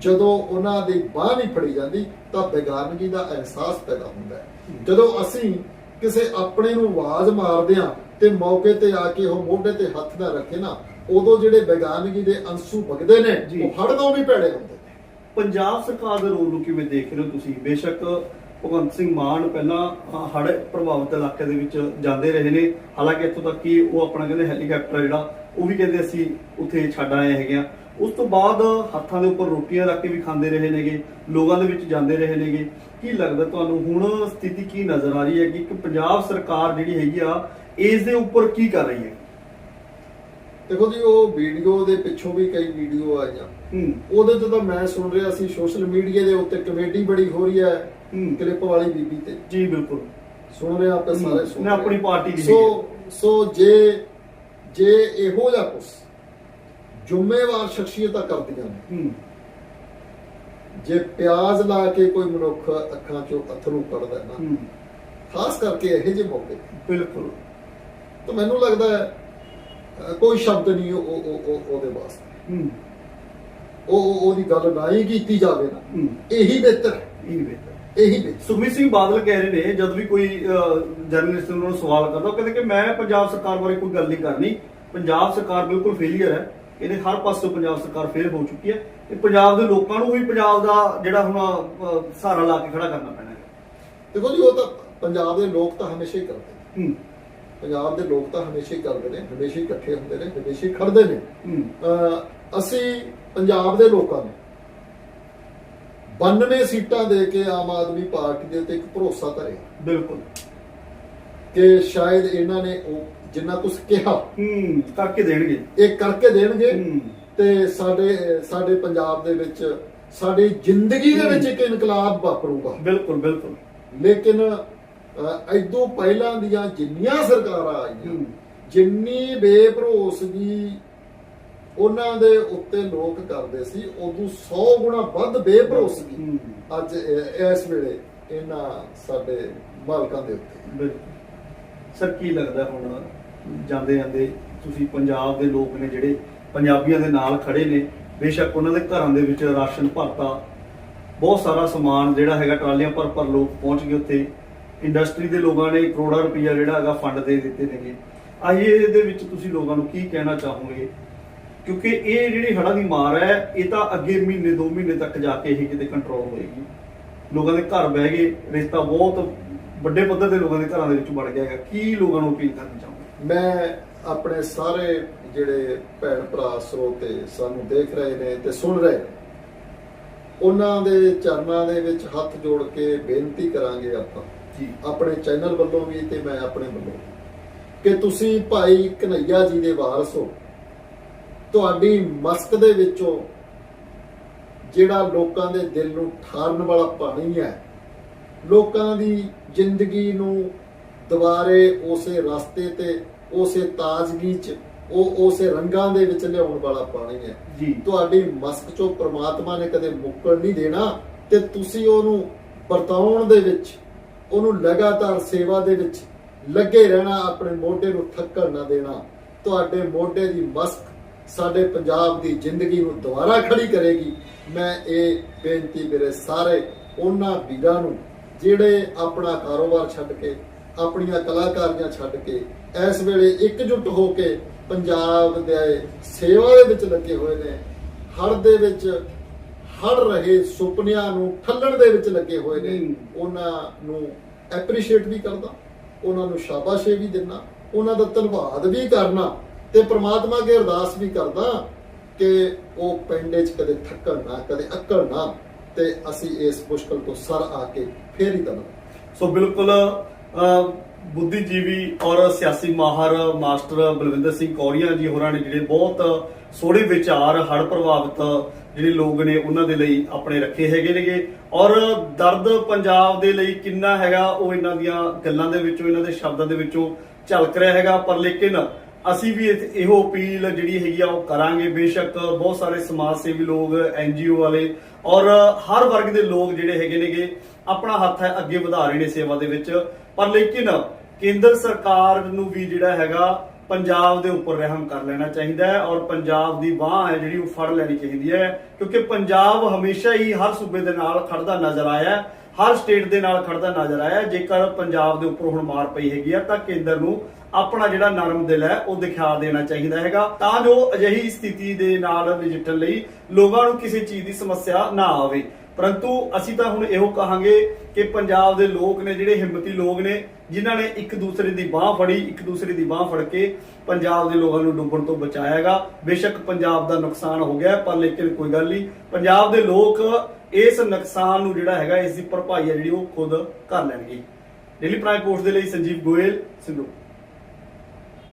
ਜਦੋਂ ਉਹਨਾਂ ਦੀ ਬਾਹ ਨਹੀਂ ਫੜੀ ਜਾਂਦੀ ਤਾਂ ਬੇਗਾਨਗੀ ਦਾ ਅਹਿਸਾਸ ਪੈਦਾ ਹੁੰਦਾ ਹੈ ਜਦੋਂ ਅਸੀਂ ਕਿਸੇ ਆਪਣੇ ਨੂੰ ਆਵਾਜ਼ ਮਾਰਦੇ ਆ ਤੇ ਮੌਕੇ ਤੇ ਆ ਕੇ ਉਹ ਮੋਢੇ ਤੇ ਹੱਥ ਨਾ ਰੱਖੇ ਨਾ ਉਦੋਂ ਜਿਹੜੇ ਬੇਗਾਨਗੀ ਦੇ ਅੰਸੂ ਵਗਦੇ ਨੇ। ਉਹ ਹੜਦੋਂ ਵੀ ਭੈੜੇ ਹੁੰਦੇ ਪੰਜਾਬ ਸਰਕਾਰ ਦੇ ਰੋਲ ਨੂੰ ਕਿਵੇਂ ਦੇਖ ਰਹੇ ਹੋ ਤੁਸੀਂ? ਬੇਸ਼ੱਕ ਭਗਵੰਤ ਸਿੰਘ ਮਾਨ ਪਹਿਲਾਂ ਹੜ੍ਹ ਪ੍ਰਭਾਵਿਤ ਇਲਾਕੇ ਦੇ ਵਿੱਚ ਜਾਂਦੇ ਰਹੇ ਨੇ। ਹਾਲਾਂਕਿ ਇੱਥੋਂ ਤੱਕ ਕਿ ਉਹ ਆਪਣਾ ਕਹਿੰਦੇ ਹੈਲੀਕਾਪਟਰ ਜਿਹੜਾ, ਉਹ ਵੀ ਕਹਿੰਦੇ ਅਸੀਂ ਉੱਥੇ ਛੱਡ ਆਏ ਹੈਗੇ ਆ। ਉਸ ਤੋਂ ਬਾਅਦ ਹੱਥਾਂ ਦੇ ਉੱਪਰ ਰੋਟੀਆਂ ਰੱਖ ਕੇ ਵੀ ਖਾਂਦੇ ਰਹੇ ਨੇਗੇ, ਲੋਕਾਂ ਦੇ ਵਿੱਚ ਜਾਂਦੇ ਰਹੇ ਨੇਗੇ। ਕੀ ਲੱਗਦਾ ਤੁਹਾਨੂੰ ਹੁਣ ਸਥਿਤੀ ਕੀ ਨਜ਼ਰ ਆ ਰਹੀ ਹੈ ਕਿ ਪੰਜਾਬ ਸਰਕਾਰ ਜਿਹੜੀ ਹੈਗੀ ਆ, ਇਸ ਦੇ ਉੱਪਰ ਕੀ ਕਰ ਰਹੀ ਹੈ? ਦੇਖੋ ਜੀ, ਉਹ ਵੀਡੀਓ ਦੇ ਪਿੱਛੋਂ ਵੀ ਕਈ ਵੀਡੀਓ ਆਈਆਂ। ਹੂੰ ਉਹਦੇ ਤੋਂ ਤਾਂ ਮੈਂ ਸੁਣ ਰਿਹਾ ਸੀ ਸੋਸ਼ਲ ਮੀਡੀਆ ਦੇ ਉੱਤੇ ਕਮੇਡੀ ਬੜੀ ਹੋ ਰਹੀ ਹੈ ਕਲਿੱਪ ਵਾਲੀ ਬੀਬੀ ਤੇ। ਜੀ ਬਿਲਕੁਲ। ਸੁਣ ਰਹੇ ਆਪਾਂ ਸਾਰੇ ਸੁਣ ਮੈਂ। ਆਪਣੀ ਪਾਰਟੀ ਦੀ ਸੋ ਸੋ ਜੇ ਜੇ ਇਹੋ ਜਿਹਾ ਕੁਛ ਜ਼ਿੰਮੇਵਾਰ ਸ਼ਖਸੀਅਤਾਂ ਕਰਦੀਆਂ ਨੇ ਹੂੰ। ਜੇ ਪਿਆਜ਼ ਲਾ ਕੇ ਕੋਈ ਮਨੁੱਖ ਅੱਖਾਂ ਚੋਂ ਅਥਰੂ ਕੱਢਦਾ ਨਾ ਖਾਸ ਕਰਕੇ ਇਹੋ ਜਿਹੇ ਮੌਕੇ। ਬਿਲਕੁਲ। ਤਾਂ ਮੈਨੂੰ ਲੱਗਦਾ ਕੋਈ ਸ਼ਬਦ ਨਹੀਂ ਉਹ ਉਹ- ਉਹ ਉਹ- ਉਹਦੇ ਵਾਸਤੇ। ਹੂੰ। ਉਹ ਉਹ- ਉਹਦੀ ਗੱਲ ਨਾ ਹੀ ਕੀਤੀ ਜਾਵੇ ਨਾ। ਹੂੰ। ਇਹੀ ਬਿਹਤਰ ਹੈ। ਇਹ ਬਿਹਤਰ ਇਹੀ ਬਿਹਤਰ। ਸੁਖਮੀਤ ਸਿੰਘ ਬਾਦਲ ਕਹਿ ਰਹੇ ਨੇ ਜਦ ਵੀ ਕੋਈ ਜਰਨਲਿਸਟ ਉਹਨਾਂ ਨੂੰ ਸਵਾਲ ਕਰਦਾ ਉਹ ਕਹਿੰਦੇ ਕਿ ਮੈਂ ਪੰਜਾਬ ਸਰਕਾਰ ਬਾਰੇ ਕੋਈ ਗੱਲ ਨਹੀਂ ਕਰਨੀ। ਪੰਜਾਬ ਸਰਕਾਰ ਬਿਲਕੁਲ ਫੇਲੀਅਰ ਹੈ। ਇਹਦੇ ਹਰ ਪਾਸੋਂ ਪੰਜਾਬ ਸਰਕਾਰ ਫੇਲ ਹੋ ਚੁੱਕੀ ਹੈ। ਤੇ ਪੰਜਾਬ ਦੇ ਲੋਕਾਂ ਨੂੰ ਵੀ ਪੰਜਾਬ ਦਾ ਜਿਹੜਾ ਹੁਣ ਅਹ, ਸਹਾਰਾ ਲਾ ਕੇ ਖੜਾ ਕਰਨਾ ਪੈਣਾ ਹੈ। ਦੇਖੋ ਜੀ ਉਹ ਤਾਂ ਪੰਜਾਬ ਦੇ ਲੋਕ ਤਾਂ ਹਮੇਸ਼ਾ ਹੀ ਕਰਦੇ ਨੇ। ਹੂੰ। ਪੰਜਾਬ ਦੇ ਲੋਕ ਤਾਂ ਹਮੇਸ਼ਾ ਹੀ ਕਰਦੇ ਨੇ ਹਮੇਸ਼ਾ ਹੀ ਇਕੱਠੇ ਹੁੰਦੇ ਨੇ ਹਮੇਸ਼ਾ ਹੀ ਖੜਦੇ ਨੇ। ਹੂੰ। ਅਹ ਅਸੀਂ ਪੰਜਾਬ ਦੇ ਲੋਕਾਂ ਨੂੰ। 92 ਸੀਟਾਂ ਦੇ ਕੇ ਆਮ ਆਦਮੀ ਪਾਰਟੀ ਦੇ ਉੱਤੇ ਇੱਕ ਭਰੋਸਾ ਧਰਿਆ ਬਿਲਕੁਲ। ਕਿ ਸ਼ਾਇਦ ਇਹਨਾਂ ਨੇ ਉਹ ਜਿੰਨਾ ਕੁਝ ਕਿਹਾ ਹੂੰ ਕਰਕੇ ਦੇਣਗੇ। ਇਹ ਕਰਕੇ ਦੇਣਗੇ। ਤੇ ਸਾਡੇ ਸਾਡੇ ਪੰਜਾਬ ਦੇ ਵਿੱਚ ਸਾਡੀ ਜ਼ਿੰਦਗੀ ਦੇ ਵਿੱਚ ਇੱਕ ਇਨਕਲਾਬ ਵਾਪਰੂਗਾ। ਬਿਲਕੁਲ ਬਿਲਕੁਲ। ਲੇਕਿਨ ਐਦੋਂ ਪਹਿਲਾਂ ਦੀਆਂ ਜਿੰਨੀਆਂ ਸਰਕਾਰਾਂ ਆਈਆਂ। ਜਿੰਨੀ ਬੇਭਰੋਸਗੀ ਉਹਨਾਂ ਦੇ ਉੱਤੇ ਲੋਕ ਕਰਦੇ ਸੀ ਉਦੋਂ 100 ਗੁਣਾ ਵੱਧ ਬੇਭਰੋਸਗੀ। ਅੱਜ ਇਸ ਵੇਲੇ ਇਹਨਾਂ ਸਾਡੇ ਮਾਲਕਾਂ ਦੇ ਉੱਤੇ। ਸਰ ਕੀ ਲੱਗਦਾ ਹੁਣ ਜਾਂਦੇ ਜਾਂਦੇ ਤੁਸੀਂ ਪੰਜਾਬ ਦੇ ਲੋਕ ਨੇ ਜਿਹੜੇ ਪੰਜਾਬੀਆਂ ਦੇ ਨਾਲ ਖੜੇ ਨੇ ਬੇਸ਼ੱਕ ਉਹਨਾਂ ਦੇ ਘਰਾਂ ਦੇ ਵਿੱਚ ਰਾਸ਼ਨ ਭਰਤਾ ਬਹੁਤ ਸਾਰਾ ਸਮਾਨ ਜਿਹੜਾ ਹੈਗਾ ਟਰਾਲੀਆਂ ਭਰ ਭਰ ਲੋਕ ਪਹੁੰਚ ਗਏ ਉੱਥੇ। ਇੰਡਸਟਰੀ ਦੇ ਲੋਕਾਂ ਨੇ ਕਰੋੜਾਂ ਰੁਪਈਆ ਜਿਹੜਾ ਹੈਗਾ ਫੰਡ ਦੇ ਦਿੱਤੇ ਨੇਗੇ। ਆਹੀ ਇਹਦੇ ਵਿੱਚ ਤੁਸੀਂ ਲੋਕਾਂ ਨੂੰ ਕੀ ਕਹਿਣਾ ਚਾਹੋਗੇ? ਕਿਉਂਕਿ ਇਹ ਜਿਹੜੀ ਹੜ੍ਹਾਂ ਦੀ ਮਾਰ ਹੈ ਇਹ ਤਾਂ ਅੱਗੇ ਮਹੀਨੇ 2 ਮਹੀਨੇ ਤੱਕ ਜਾ ਕੇ ਹੀ ਕਿਤੇ ਕੰਟਰੋਲ ਹੋਏਗੀ। ਲੋਕਾਂ ਦੇ ਘਰ ਬਹਿ ਗਏ ਰਿਸ਼ਤਾ ਬਹੁਤ ਵੱਡੇ ਪੱਧਰ ਤੇ ਲੋਕਾਂ ਦੇ ਘਰਾਂ ਦੇ ਵਿੱਚ ਵੜ ਗਿਆ ਹੈਗਾ। ਕੀ ਲੋਕਾਂ ਨੂੰ ਅਪੀਲ ਕਰਨੀ ਚਾਹੁੰਦੇ ਮੈਂ ਆਪਣੇ ਸਾਰੇ ਜਿਹੜੇ ਭੈਣ ਭਰਾ ਸਰੋਤੇ ਸਾਨੂੰ ਦੇਖ ਰਹੇ ਨੇ ਤੇ ਸੁਣ ਰਹੇ ਨੇ ਉਹਨਾਂ ਦੇ ਚਰਨਾਂ ਦੇ ਵਿੱਚ ਹੱਥ ਜੋੜ ਕੇ ਬੇਨਤੀ ਕਰਾਂਗੇ ਆਪਾਂ। ਜੀ। ਆਪਣੇ ਚੈਨਲ ਵੱਲੋਂ ਵੀ ਤੇ ਮੈਂ ਆਪਣੇ ਵੱਲੋਂ ਕਿ ਤੁਸੀਂ ਭਾਈ ਕਨਈਆ ਜੀ ਦੇ ਵਾਰਸ ਹੋ ਤੁਹਾਡੀ ਮਸਕ ਦੇ ਵਿੱਚੋਂ ਜਿਹੜਾ ਲੋਕਾਂ ਦੇ ਦਿਲ ਨੂੰ ਠਾਰਨ ਵਾਲਾ ਪਾਣੀ ਹੈ ਲੋਕਾਂ ਦੀ ਜ਼ਿੰਦਗੀ ਨੂੰ ਦੁਬਾਰੇ ਉਸੇ ਰਸਤੇ ਤੇ ਉਸੇ ਤਾਜ਼ਗੀ 'ਚ ਉਹ ਉਸੇ ਰੰਗਾਂ ਦੇ ਵਿੱਚ ਲਿਆਉਣ ਵਾਲਾ ਪਾਣੀ ਹੈ। ਜੀ। ਤੁਹਾਡੀ ਮਸਕ ਚੋਂ ਪ੍ਰਮਾਤਮਾ ਨੇ ਕਦੇ ਮੁੱਕਣ ਨਹੀਂ ਦੇਣਾ ਤੇ ਤੁਸੀਂ ਉਹਨੂੰ ਵਰਤਾਉਣ ਦੇ ਵਿੱਚ ਉਹਨੂੰ ਲਗਾਤਾਰ ਸੇਵਾ ਦੇ ਵਿੱਚ ਲੱਗੇ ਰਹਿਣਾ ਆਪਣੇ ਮੋਢੇ ਨੂੰ ਥੱਕਣ ਨਾ ਦੇਣਾ। ਤੁਹਾਡੇ ਮੋਢੇ ਦੀ ਮਸਕ ਸਾਡੇ ਪੰਜਾਬ ਦੀ ਜ਼ਿੰਦਗੀ ਨੂੰ ਦੁਬਾਰਾ ਖੜੀ ਕਰੇਗੀ। ਮੈਂ ਇਹ ਬੇਨਤੀ ਮੇਰੇ ਸਾਰੇ ਉਹਨਾਂ ਵੀਰਾਂ ਨੂੰ ਜਿਹੜੇ ਆਪਣਾ ਕਾਰੋਬਾਰ ਛੱਡ ਕੇ ਆਪਣੀਆਂ ਕਲਾਕਾਰੀਆਂ ਛੱਡ ਕੇ ਇਸ ਵੇਲੇ ਇਕਜੁੱਟ ਹੋ ਕੇ ਪੰਜਾਬ ਦੇ ਸੇਵਾ ਦੇ ਵਿੱਚ ਲੱਗੇ ਹੋਏ ਨੇ। ਹੜ ਦੇ ਵਿੱਚ ਹੜ ਰਹੇ ਸੁਪਨਿਆਂ ਨੂੰ ਠੱਲਣ ਦੇ ਵਿੱਚ ਲੱਗੇ ਹੋਏ ਨੇ। ਉਹਨਾਂ ਨੂੰ ਐਪਰੀਸ਼ੀਏਟ ਵੀ ਕਰਦਾ ਉਹਨਾਂ ਨੂੰ ਸ਼ਾਬਾਸ਼ੇ ਵੀ ਦਿੰਦਾ ਉਹਨਾਂ ਦਾ ਧੰਨਵਾਦ ਵੀ ਕਰਨਾ। ਤੇ ਪ੍ਰਮਾਤਮਾ ਅੱਗੇ ਅਰਦਾਸ ਵੀ ਕਰਦਾ ਕਿ ਉਹ ਪਿੰਡ 'ਚ ਕਦੇ ਥੱਕਣ ਨਾ, ਕਦੇ ਅੱਕਣ ਨਾ, ਤੇ ਅਸੀਂ ਇਸ ਮੁਸ਼ਕਲ ਤੋਂ ਸਰ ਆ ਕੇ ਫੇਰ ਹੀ ਦਵਾਂਗੇ ਸੋ ਬਿਲਕੁਲ ਬੁੱਧੀਜੀਵੀ ਔਰ ਸਿਆਸੀ ਮਾਹਰ ਮਾਸਟਰ ਬਲਵਿੰਦਰ ਸਿੰਘ ਕੌਰੀਆ ਜੀ ਹੋਰਾਂ ਨੇ ਜਿਹੜੇ ਬਹੁਤ ਸੋਹਣੇ ਵਿਚਾਰ ਹੜ ਪ੍ਰਭਾਵਿਤ ਜਿਹੜੇ ਲੋਕ ਨੇ, ਉਹਨਾਂ ਦੇ ਲਈ ਆਪਣੇ ਰੱਖੇ ਹੈਗੇ ਨੇਗੇ। ਔਰ ਦਰਦ ਪੰਜਾਬ ਦੇ ਲਈ ਕਿੰਨਾ ਹੈਗਾ, ਉਹ ਇਹਨਾਂ ਦੀਆਂ ਗੱਲਾਂ ਦੇ ਵਿੱਚੋਂ, ਇਹਨਾਂ ਦੇ ਸ਼ਬਦਾਂ ਦੇ ਵਿੱਚੋਂ ਝਲਕ ਰਿਹਾ ਹੈਗਾ, ਪਰ ਲੇਕਿਨ ਅਸੀਂ ਵੀ ਇਹ- ਇਹੋ ਅਪੀਲ ਜਿਹੜੀ ਹੈਗੀ ਆ ਉਹ ਕਰਾਂਗੇ। ਬੇਸ਼ੱਕ ਬਹੁਤ ਸਾਰੇ ਸਮਾਜ ਸੇਵੀ ਲੋਕ ਐਨਜੀਓ ਵਾਲੇ ਔਰ ਹਰ ਵਰਗ ਦੇ ਲੋਕ ਜਿਹੜੇ ਹੈਗੇ ਨੇਗੇ, ਆਪਣਾ ਹੱਥ ਹੈ ਅੱਗੇ ਵਧਾ ਰਹੇ ਨੇ ਸੇਵਾ ਦੇ ਵਿੱਚ। ਪਰ ਲੇਕਿਨ ਕੇਂਦਰ ਸਰਕਾਰ ਨੂੰ ਵੀ ਜਿਹੜਾ ਹੈਗਾ ਪੰਜਾਬ ਦੇ ਉੱਪਰ ਰਹਿਮ ਕਰ ਲੈਣਾ ਚਾਹੀਦਾ ਹੈ ਔਰ ਪੰਜਾਬ ਦੀ ਬਾਹ ਹੈ ਜਿਹੜੀ ਉਹ ਫੜ ਲੈਣੀ ਚਾਹੀਦੀ ਹੈ। ਕਿਉਂਕਿ ਪੰਜਾਬ ਹਮੇਸ਼ਾ ਹੀ ਹਰ ਸੂਬੇ ਦੇ ਨਾਲ ਖੜਦਾ ਨਜ਼ਰ ਆਇਆ ਹੈ। ਹਰ ਸਟੇਟ ਦੇ ਨਾਲ ਖੜਦਾ ਨਜ਼ਰ ਆਇਆ ਹੈ। ਜੇਕਰ ਪੰਜਾਬ ਦੇ ਉੱਪਰ ਹੁਣ ਮਾਰ ਪਈ ਹੈਗੀ ਆ, ਤਾਂ ਕੇਂਦਰ ਨੂੰ ਆਪਣਾ ਜਿਹੜਾ ਨਰਮ ਦਿਲ ਹੈ ਉਹ ਦਿਖਾ ਦੇਣਾ ਚਾਹੀਦਾ ਹੈਗਾ। ਤਾਂ ਜੋ ਅਜਿਹੀ ਸਥਿਤੀ ਦੇ ਨਾਲ ਨਜਿੱਠਣ ਲਈ ਲੋਕਾਂ ਨੂੰ ਕਿਸੇ ਚੀਜ਼ ਦੀ ਸਮੱਸਿਆ ਨਾ ਆਵੇ। ਪਰੰਤੂ ਅਸੀਂ ਤਾਂ ਹੁਣ ਇਹੋ ਕਹਾਂਗੇ ਕਿ ਪੰਜਾਬ ਦੇ ਲੋਕ ਨੇ, ਜਿਹੜੇ ਹਿੰਮਤੀ ਲੋਕ ਨੇ, ਜਿਨ੍ਹਾਂ ਨੇ ਇੱਕ ਦੂਸਰੇ ਦੀ ਬਾਹ ਫੜੀ, ਇੱਕ ਦੂਸਰੇ ਦੀ ਬਾਹ ਫੜ ਕੇ ਪੰਜਾਬ ਦੇ ਲੋਕਾਂ ਨੂੰ ਡੁੱਬਣ ਤੋਂ ਬਚਾਇਆਗਾ ਬੇਸ਼ੱਕ ਪੰਜਾਬ ਦਾ ਨੁਕਸਾਨ ਹੋ ਗਿਆ ਪਰ ਲੇਕਿਨ ਕੋਈ ਗੱਲ ਨਹੀਂ। ਪੰਜਾਬ ਦੇ ਲੋਕ ਇਸ ਨੁਕਸਾਨ ਨੂੰ ਜਿਹੜਾ ਹੈਗਾ, ਇਸ ਦੀ ਭਰਪਾਈ ਹੈ ਜਿਹੜੀ ਉਹ ਖੁਦ ਕਰ ਲੈਣਗੇ। ਡੇਲੀ ਪ੍ਰਾਈਮ ਪੋਸਟ ਦੇ ਲਈ ਸੰਜੀਵ ਗੋਇਲ, ਸਿੰਧੂ।